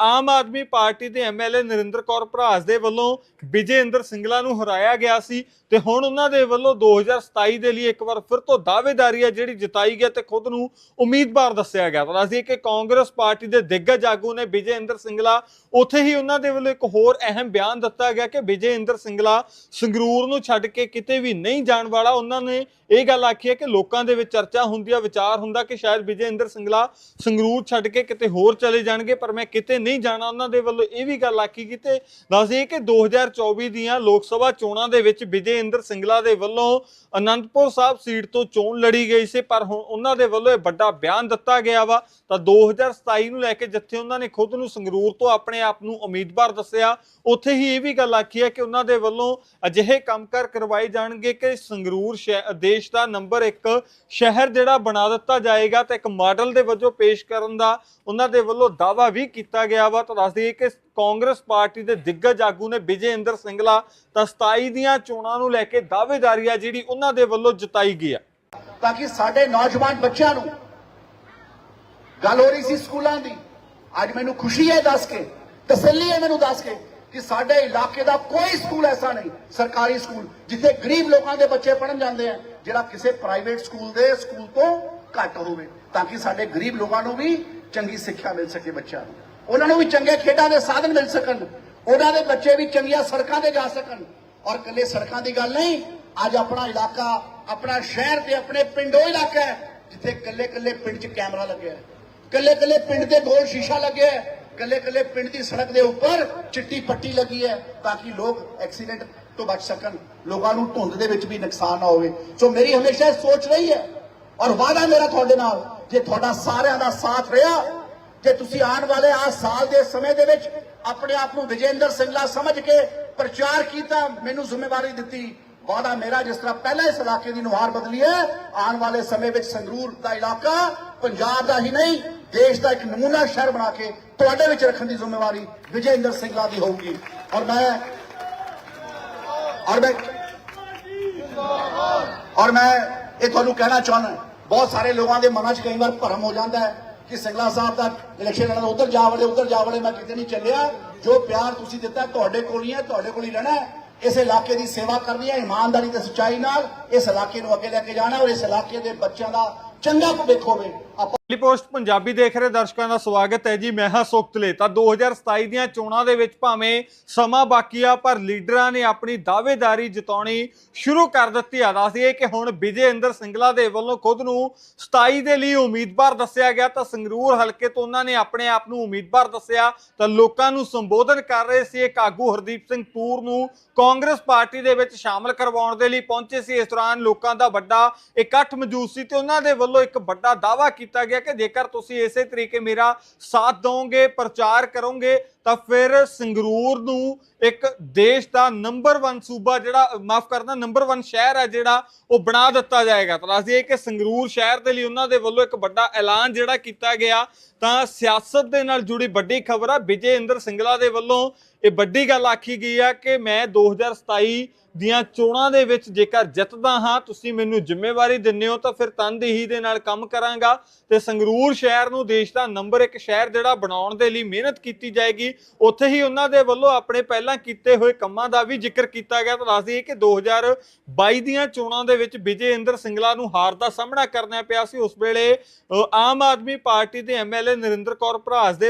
ਆਮ ਆਦਮੀ ਪਾਰਟੀ ਦੇ ਐਮਐਲਏ ਨਰਿੰਦਰ ਕੌਰ ਭਰਾਸ ਦੇ ਵੱਲੋਂ ਵਿਜੇ ਇੰਦਰ ਸਿੰਗਲਾ ਨੂੰ ਹਰਾਇਆ ਗਿਆ ਸੀ। ਤੇ ਹੁਣ ਉਹਨਾਂ ਦੇ ਵੱਲੋਂ 2027 ਦੇ ਲਈ ਇੱਕ ਵਾਰ ਫਿਰ ਤੋਂ ਦਾਅਵੇਦਾਰੀ ਹੈ ਜਿਹੜੀ ਜਿਤਾਈ ਗਿਆ ਤੇ ਖੁਦ ਨੂੰ ਉਮੀਦਵਾਰ ਦੱਸਿਆ ਗਿਆ। ਤਾਂ ਅਸੀਂ ਕਿ ਕਾਂਗਰਸ ਪਾਰਟੀ ਦੇ ਦਿੱਗਜ ਆਗੂ ਨੇ ਵਿਜੇ ਇੰਦਰ ਸਿੰਗਲਾ, ਉੱਥੇ ਹੀ ਉਹਨਾਂ ਦੇ ਵੱਲੋਂ ਇੱਕ ਹੋਰ ਅਹਿਮ ਬਿਆਨ ਦਿੱਤਾ ਗਿਆ ਕਿ ਵਿਜੇ ਇੰਦਰ ਸਿੰਗਲਾ ਸੰਗਰੂਰ ਨੂੰ ਛੱਡ ਕੇ ਕਿਤੇ ਵੀ ਨਹੀਂ ਜਾਣ ਵਾਲਾ। ਉਹਨਾਂ ਨੇ ਇਹ ਗੱਲ ਆਖੀ ਹੈ ਕਿ ਲੋਕਾਂ ਦੇ ਵਿੱਚ ਚਰਚਾ ਹੁੰਦੀ ਆ, ਵਿਚਾਰ ਹੁੰਦਾ ਕਿ ਸ਼ਾਇਦ ਵਿਜੇ ਇੰਦਰ ਸਿੰਗਲਾ ਸੰਗਰੂਰ ਛੱਡ ਕੇ ਕਿਤੇ ਹੋਰ ਚਲੇ ਜਾਣਗੇ, ਪਰ ਮੈਂ ਕਿਤੇ ਨਹੀਂ ਜਾਣਾ। ਉਹਨਾਂ ਦੇ ਵੱਲੋਂ ਇਹ ਵੀ ਗੱਲ ਆਖੀ ਗਈ ਤੇ ਦੱਸਦੇ ਕਿ 2024 ਦੀਆਂ ਲੋਕ ਸਭਾ ਚੋਣਾਂ ਦੇ ਵਿੱਚ ਵਿਜੇ ਇੰਦਰ ਸਿੰਗਲਾ ਦੇ ਵੱਲੋਂ ਅਨੰਦਪੁਰ ਸਾਹਿਬ ਸੀਟ ਤੋਂ ਚੋਣ ਲੜੀ ਗਈ ਸੀ, ਪਰ ਹੁਣ ਉਹਨਾਂ ਦੇ ਵੱਲੋਂ ਇਹ ਵੱਡਾ ਬਿਆਨ ਦਿੱਤਾ ਗਿਆ ਵਾ। ਤਾਂ 2027 ਨੂੰ ਲੈ ਕੇ ਜਿੱਥੇ ਉਹਨਾਂ ਨੇ ਖੁਦ ਨੂੰ ਸੰਗਰੂਰ ਤੋਂ ਆਪਣੇ ਆਪ ਨੂੰ ਉਮੀਦਵਾਰ ਦੱਸਿਆ, ਉੱਥੇ ਹੀ ਇਹ ਵੀ ਗੱਲ ਆਖੀ ਹੈ ਕਿ ਉਹਨਾਂ ਦੇ ਵੱਲੋਂ ਅਜਿਹੇ ਕੰਮਕਾਰ ਕਰਵਾਏ ਜਾਣਗੇ ਕਿ ਸੰਗਰੂਰ ਸ਼ਹਿ- ਦੇਸ਼ ਦਾ ਨੰਬਰ 1 ਸ਼ਹਿਰ ਜਿਹੜਾ ਬਣਾ ਦਿੱਤਾ ਜਾਏਗਾ ਤੇ ਇੱਕ ਮਾਡਲ ਦੇ ਵਜੋਂ ਪੇਸ਼ ਕਰਨ ਦਾ ਉਹਨਾਂ ਦੇ ਵੱਲੋਂ ਦਾਅਵਾ ਵੀ ਕੀਤਾ ਗਿਆ ਵਾ। ਤਾਂ ਦੱਸ ਦਈਏ ਕਿ ਕਾਂਗਰਸ ਪਾਰਟੀ ਦੇ ਦਿੱਗਜ ਆਗੂ ਨੇ ਵਿਜੇ ਇੰਦਰ ਸਿੰਗਲਾ ਤਾਂ 27 ਦੀਆਂ ਚੋਣਾਂ ਨੂੰ ਲੈ ਕੇ ਦਾਅਵੇਦਾਰੀ ਆ ਜਿਹੜੀ ਉਹਨਾਂ ਦੇ ਵੱਲੋਂ ਜਤਾਈ ਗਈ ਆ। ਤਾਂ ਕਿ ਸਾਡੇ ਨੌਜਵਾਨ ਬੱਚਿਆਂ ਨੂੰ ਗੱਲ ਹੋ ਰਹੀ ਸੀ ਸਕੂਲਾਂ ਦੀ। ਅੱਜ ਮੈਨੂੰ ਖੁਸ਼ੀ ਹੈ ਦੱਸ ਕੇ, ਤਸੱਲੀ ਹੈ ਮੈਨੂੰ ਦੱਸ ਕੇ ਕਿ ਸਾਡੇ ਇਲਾਕੇ ਦਾ ਕੋਈ ਸਕੂਲ ਐਸਾ ਨਹੀਂ, ਸਰਕਾਰੀ ਸਕੂਲ, ਜਿੱਥੇ ਗਰੀਬ ਲੋਕਾਂ ਦੇ ਬੱਚੇ ਪੜਨ ਜਾਂਦੇ ਆ, ਜਿਹੜਾ ਕਿਸੇ ਪ੍ਰਾਈਵੇਟ ਸਕੂਲ ਦੇ ਸਕੂਲ ਤੋਂ ਘੱਟ ਹੋਵੇ, ਤਾਂ ਕਿ ਸਾਡੇ ਗਰੀਬ ਲੋਕਾਂ ਨੂੰ ਵੀ ਚੰਗੀ ਸਿੱਖਿਆ ਮਿਲ ਸਕੇ ਬੱਚਿਆਂ ਨੂੰ। ਉਹਨਾਂ ਨੂੰ ਵੀ ਚੰਗੇ ਖੇਡਾਂ ਦੇ ਸਾਧਨ ਮਿਲ ਸਕਣ, ਉਹਨਾਂ ਦੇ ਬੱਚੇ ਵੀ ਚੰਗੀਆਂ ਸੜਕਾਂ ਤੇ ਜਾ ਸਕਣ। ਔਰ ਕੱਲੇ ਸੜਕਾਂ ਦੀ ਗੱਲ ਨਹੀਂ, ਅੱਜ ਆਪਣਾ ਇਲਾਕਾ, ਆਪਣਾ ਸ਼ਹਿਰ ਤੇ ਆਪਣੇ ਪਿੰਡੋ ਇਲਾਕਾ ਹੈ, ਜਿੱਥੇ ਕੱਲੇ ਕੱਲੇ ਪਿੰਡ 'ਚ ਕੈਮਰਾ ਲੱਗਿਆ ਹੈ। ਕੱਲੇ ਕੱਲੇ ਪਿੰਡ ਦੇ ਗੋਲ ਸ਼ੀਸ਼ਾ ਲੱਗਿਆ ਹੈ ਕੱਲੇ ਕੱਲੇ ਪਿੰਡ ਦੀ ਸੜਕ ਦੇ ਉੱਪਰ ਚਿੱਟੀ ਪੱਟੀ ਲੱਗੀ ਹੈ, ਤਾਂ ਕਿ ਲੋਕ ਐਕਸੀਡੈਂਟ ਤੋਂ ਬਚ ਸਕਣ। ਲੋਕਾਂ ਨੂੰ ਧੁੰਦ ਦੇ ਵਿੱਚ ਵੀ ਨੁਕਸਾਨ ਨਾ ਹੋਵੇ। ਸੋ ਮੇਰੀ ਹਮੇਸ਼ਾ ਇਹ ਸੋਚ ਰਹੀ ਹੈ, ਔਰ ਵਾਅਦਾ ਮੇਰਾ ਤੁਹਾਡੇ ਨਾਲ, ਜੇ ਤੁਹਾਡਾ ਸਾਰਿਆਂ ਦਾ ਸਾਥ ਰਿਹਾ ਜੇ ਤੁਸੀਂ ਆਉਣ ਵਾਲੇ ਆ ਸਾਲ ਦੇ ਸਮੇਂ ਦੇ ਵਿੱਚ ਆਪਣੇ ਆਪ ਨੂੰ ਵਿਜੇਂਦਰ ਸਿੰਘਲਾ ਸਮਝ ਕੇ ਪ੍ਰਚਾਰ ਕੀਤਾ, ਮੈਨੂੰ ਜ਼ਿੰਮੇਵਾਰੀ ਦਿੱਤੀ ਵਾਦਾ ਮੇਰਾ ਜਿਸ ਤਰ੍ਹਾਂ ਪਹਿਲਾਂ ਇਸ ਇਲਾਕੇ ਦੀ ਨੁਹਾਰ ਬਦਲੀ ਹੈ, ਆਉਣ ਵਾਲੇ ਸਮੇਂ ਵਿੱਚ ਸੰਗਰੂਰ ਦਾ ਇਲਾਕਾ ਪੰਜਾਬ ਦਾ ਹੀ ਨਹੀਂ, ਦੇਸ਼ ਦਾ ਇੱਕ ਨਮੂਨਾ ਸ਼ਹਿਰ ਬਣਾ ਕੇ ਤੁਹਾਡੇ ਵਿੱਚ ਰੱਖਣ ਦੀ ਜ਼ਿੰਮੇਵਾਰੀ ਵਿਜੇਂਦਰ ਸਿੰਘਲਾ ਦੀ ਹੋਊਗੀ। ਔਰ ਮੈਂ ਔਰ ਮੈਂ ਔਰ ਮੈਂ ਇਹ ਤੁਹਾਨੂੰ ਕਹਿਣਾ ਚਾਹੁੰਦਾ, ਬਹੁਤ ਸਾਰੇ ਲੋਕਾਂ ਦੇ ਮਨਾਂ 'ਚ ਕਈ ਵਾਰ ਭਰਮ ਹੋ ਜਾਂਦਾ ਹੈ। ਕਿ ਸਿੰਗਲਾ ਸਾਹਿਬ ਦਾ ਇਲੈਕਸ਼ਨ ਲੜਨਾ, ਉਧਰ ਜਾ ਵੜੇ, ਉਧਰ ਜਾ ਵੜੇ, ਮੈਂ ਕਿਤੇ ਨਹੀਂ ਚੱਲਿਆ। ਜੋ ਪਿਆਰ ਤੁਸੀਂ ਦਿੱਤਾ ਤੁਹਾਡੇ ਕੋਲ ਹੀ ਹੈ, ਤੁਹਾਡੇ ਕੋਲ ਹੀ ਰਹਿਣਾ ਇਸ ਇਲਾਕੇ ਦੀ ਸੇਵਾ ਕਰਨੀ ਹੈ, ਇਮਾਨਦਾਰੀ ਤੇ ਸੱਚਾਈ ਨਾਲ ਇਸ ਇਲਾਕੇ ਨੂੰ ਅੱਗੇ ਲੈ ਕੇ ਜਾਣਾ ਔਰ ਇਸ ਇਲਾਕੇ ਦੇ ਬੱਚਿਆਂ ਦਾ ਚੰਗਾ ਭਵਿੱਖ ਹੋਵੇ। ਆਪਾਂ ਪੋਸਟ ਪੰਜਾਬੀ ਦੇਖ ਰਹੇ ਦਰਸ਼ਕਾਂ ਦਾ ਸਵਾਗਤ ਹੈ ਜੀ, ਮੈਂ ਹਾਂ ਸੁਖਤਲੇ। ਤਾਂ 2027 ਦੀਆਂ ਚੋਣਾਂ ਦੇ ਵਿੱਚ ਭਾਵੇਂ ਸਮਾਂ ਬਾਕੀ ਆ, ਪਰ ਲੀਡਰਾਂ ਨੇ ਆਪਣੀ ਦਾਅਵੇਦਾਰੀ ਜਤਾਉਣੀ ਸ਼ੁਰੂ ਕਰ ਦਿੱਤੀ ਆ। ਦੱਸਦੀਏ ਕਿ ਹੁਣ ਵਿਜੇ ਇੰਦਰ ਸਿੰਗਲਾ ਦੇ ਵੱਲੋਂ ਖੁਦ ਨੂੰ 27 ਦੇ ਲਈ ਉਮੀਦਵਾਰ ਦੱਸਿਆ ਗਿਆ, ਤਾਂ ਸੰਗਰੂਰ ਹਲਕੇ ਤੋਂ ਉਹਨਾਂ ਨੇ ਆਪਣੇ ਆਪ ਨੂੰ ਉਮੀਦਵਾਰ ਦੱਸਿਆ। ਤਾਂ ਲੋਕਾਂ ਨੂੰ ਸੰਬੋਧਨ ਕਰ ਰਹੇ ਸੀ ਇੱਕ ਆਗੂ ਹਰਦੀਪ ਸਿੰਘ ਤੂਰ ਨੂੰ ਕਾਂਗਰਸ ਪਾਰਟੀ ਦੇ ਵਿੱਚ ਸ਼ਾਮਲ ਕਰਵਾਉਣ ਦੇ ਲਈ ਪਹੁੰਚੇ ਸੀ। ਇਸ ਦੌਰਾਨ ਲੋਕਾਂ ਦਾ ਵੱਡਾ ਇਕੱਠ ਮੌਜੂਦ ਸੀ ਤੇ ਉਹਨਾਂ ਦੇ ਵੱਲੋਂ ਇੱਕ ਵੱਡਾ ਦਾਅਵਾ ਕੀਤਾ ਗਿਆ ਕਿ ਜੇਕਰ ਤੁਸੀਂ ਇਸੇ ਤਰੀਕੇ ਮੇਰਾ ਸਾਥ ਦਿਓਗੇ, ਪ੍ਰਚਾਰ ਕਰੋਗੇ, ਤਾਂ ਫਿਰ ਸੰਗਰੂਰ ਨੂੰ ਇੱਕ ਦੇਸ਼ ਦਾ ਨੰਬਰ 1 ਸੂਬਾ ਜਿਹੜਾ ਮਾਫ ਕਰਨਾ ਨੰਬਰ 1 ਸ਼ਹਿਰ ਹੈ ਜਿਹੜਾ ਉਹ ਬਣਾ ਦਿੱਤਾ ਜਾਏਗਾ। ਤਾਂ ਦੱਸ ਦਈਏ ਕਿ ਸੰਗਰੂਰ ਸ਼ਹਿਰ ਦੇ ਲਈ ਉਹਨਾਂ ਦੇ ਵੱਲੋਂ ਇੱਕ ਵੱਡਾ ਐਲਾਨ ਜਿਹੜਾ ਕੀਤਾ ਗਿਆ, ਤਾਂ ਸਿਆਸਤ ਦੇ ਨਾਲ ਜੁੜੀ ਵੱਡੀ ਖਬਰ ਆ ਵਿਜੇ ਇੰਦਰ ਸਿੰਗਲਾ ਦੇ ਵੱਲੋਂ ਇਹ ਵੱਡੀ ਗੱਲ ਆਖੀ ਗਈ ਆ ਕਿ ਮੈਂ 2027 ਦੀਆਂ ਚੋਣਾਂ ਦੇ ਵਿੱਚ ਜੇਕਰ ਜਿੱਤਦਾ ਹਾਂ, ਤੁਸੀਂ ਮੈਨੂੰ ਜ਼ਿੰਮੇਵਾਰੀ ਦਿੰਦੇ ਹੋ ਤਾਂ ਫਿਰ ਤਨਦੇਹੀ ਦੇ ਨਾਲ ਕੰਮ ਕਰਾਂਗਾ ਤੇ ਸੰਗਰੂਰ ਸ਼ਹਿਰ ਨੂੰ ਦੇਸ਼ ਦਾ ਨੰਬਰ 1 ਸ਼ਹਿਰ ਜਿਹੜਾ ਬਣਾਉਣ ਦੇ ਲਈ ਮਿਹਨਤ ਕੀਤੀ ਜਾਏਗੀ। ਉੱਥੇ ਹੀ ਉਹਨਾਂ ਦੇ ਵੱਲੋਂ ਆਪਣੇ ਪਹਿਲਾਂ ਕੀਤੇ ਹੋਏ ਕੰਮਾਂ ਦਾ ਵੀ ਜ਼ਿਕਰ ਕੀਤਾ ਗਿਆ। ਤਾਂ ਦੱਸ ਦਈਏ ਕਿ 2022 ਦੀਆਂ ਚੋਣਾਂ ਦੇ ਵਿੱਚ ਵਿਜੇ ਇੰਦਰ ਸਿੰਗਲਾ ਨੂੰ ਹਾਰ ਦਾ ਸਾਹਮਣਾ ਕਰਨਾ ਪਿਆ ਸੀ। ਉਸ ਵੇਲੇ ਆਮ ਆਦਮੀ ਪਾਰਟੀ ਦੇ ਐਮਐਲਏ ਨਰਿੰਦਰ ਕੌਰ ਭਰਾਸ ਦੇ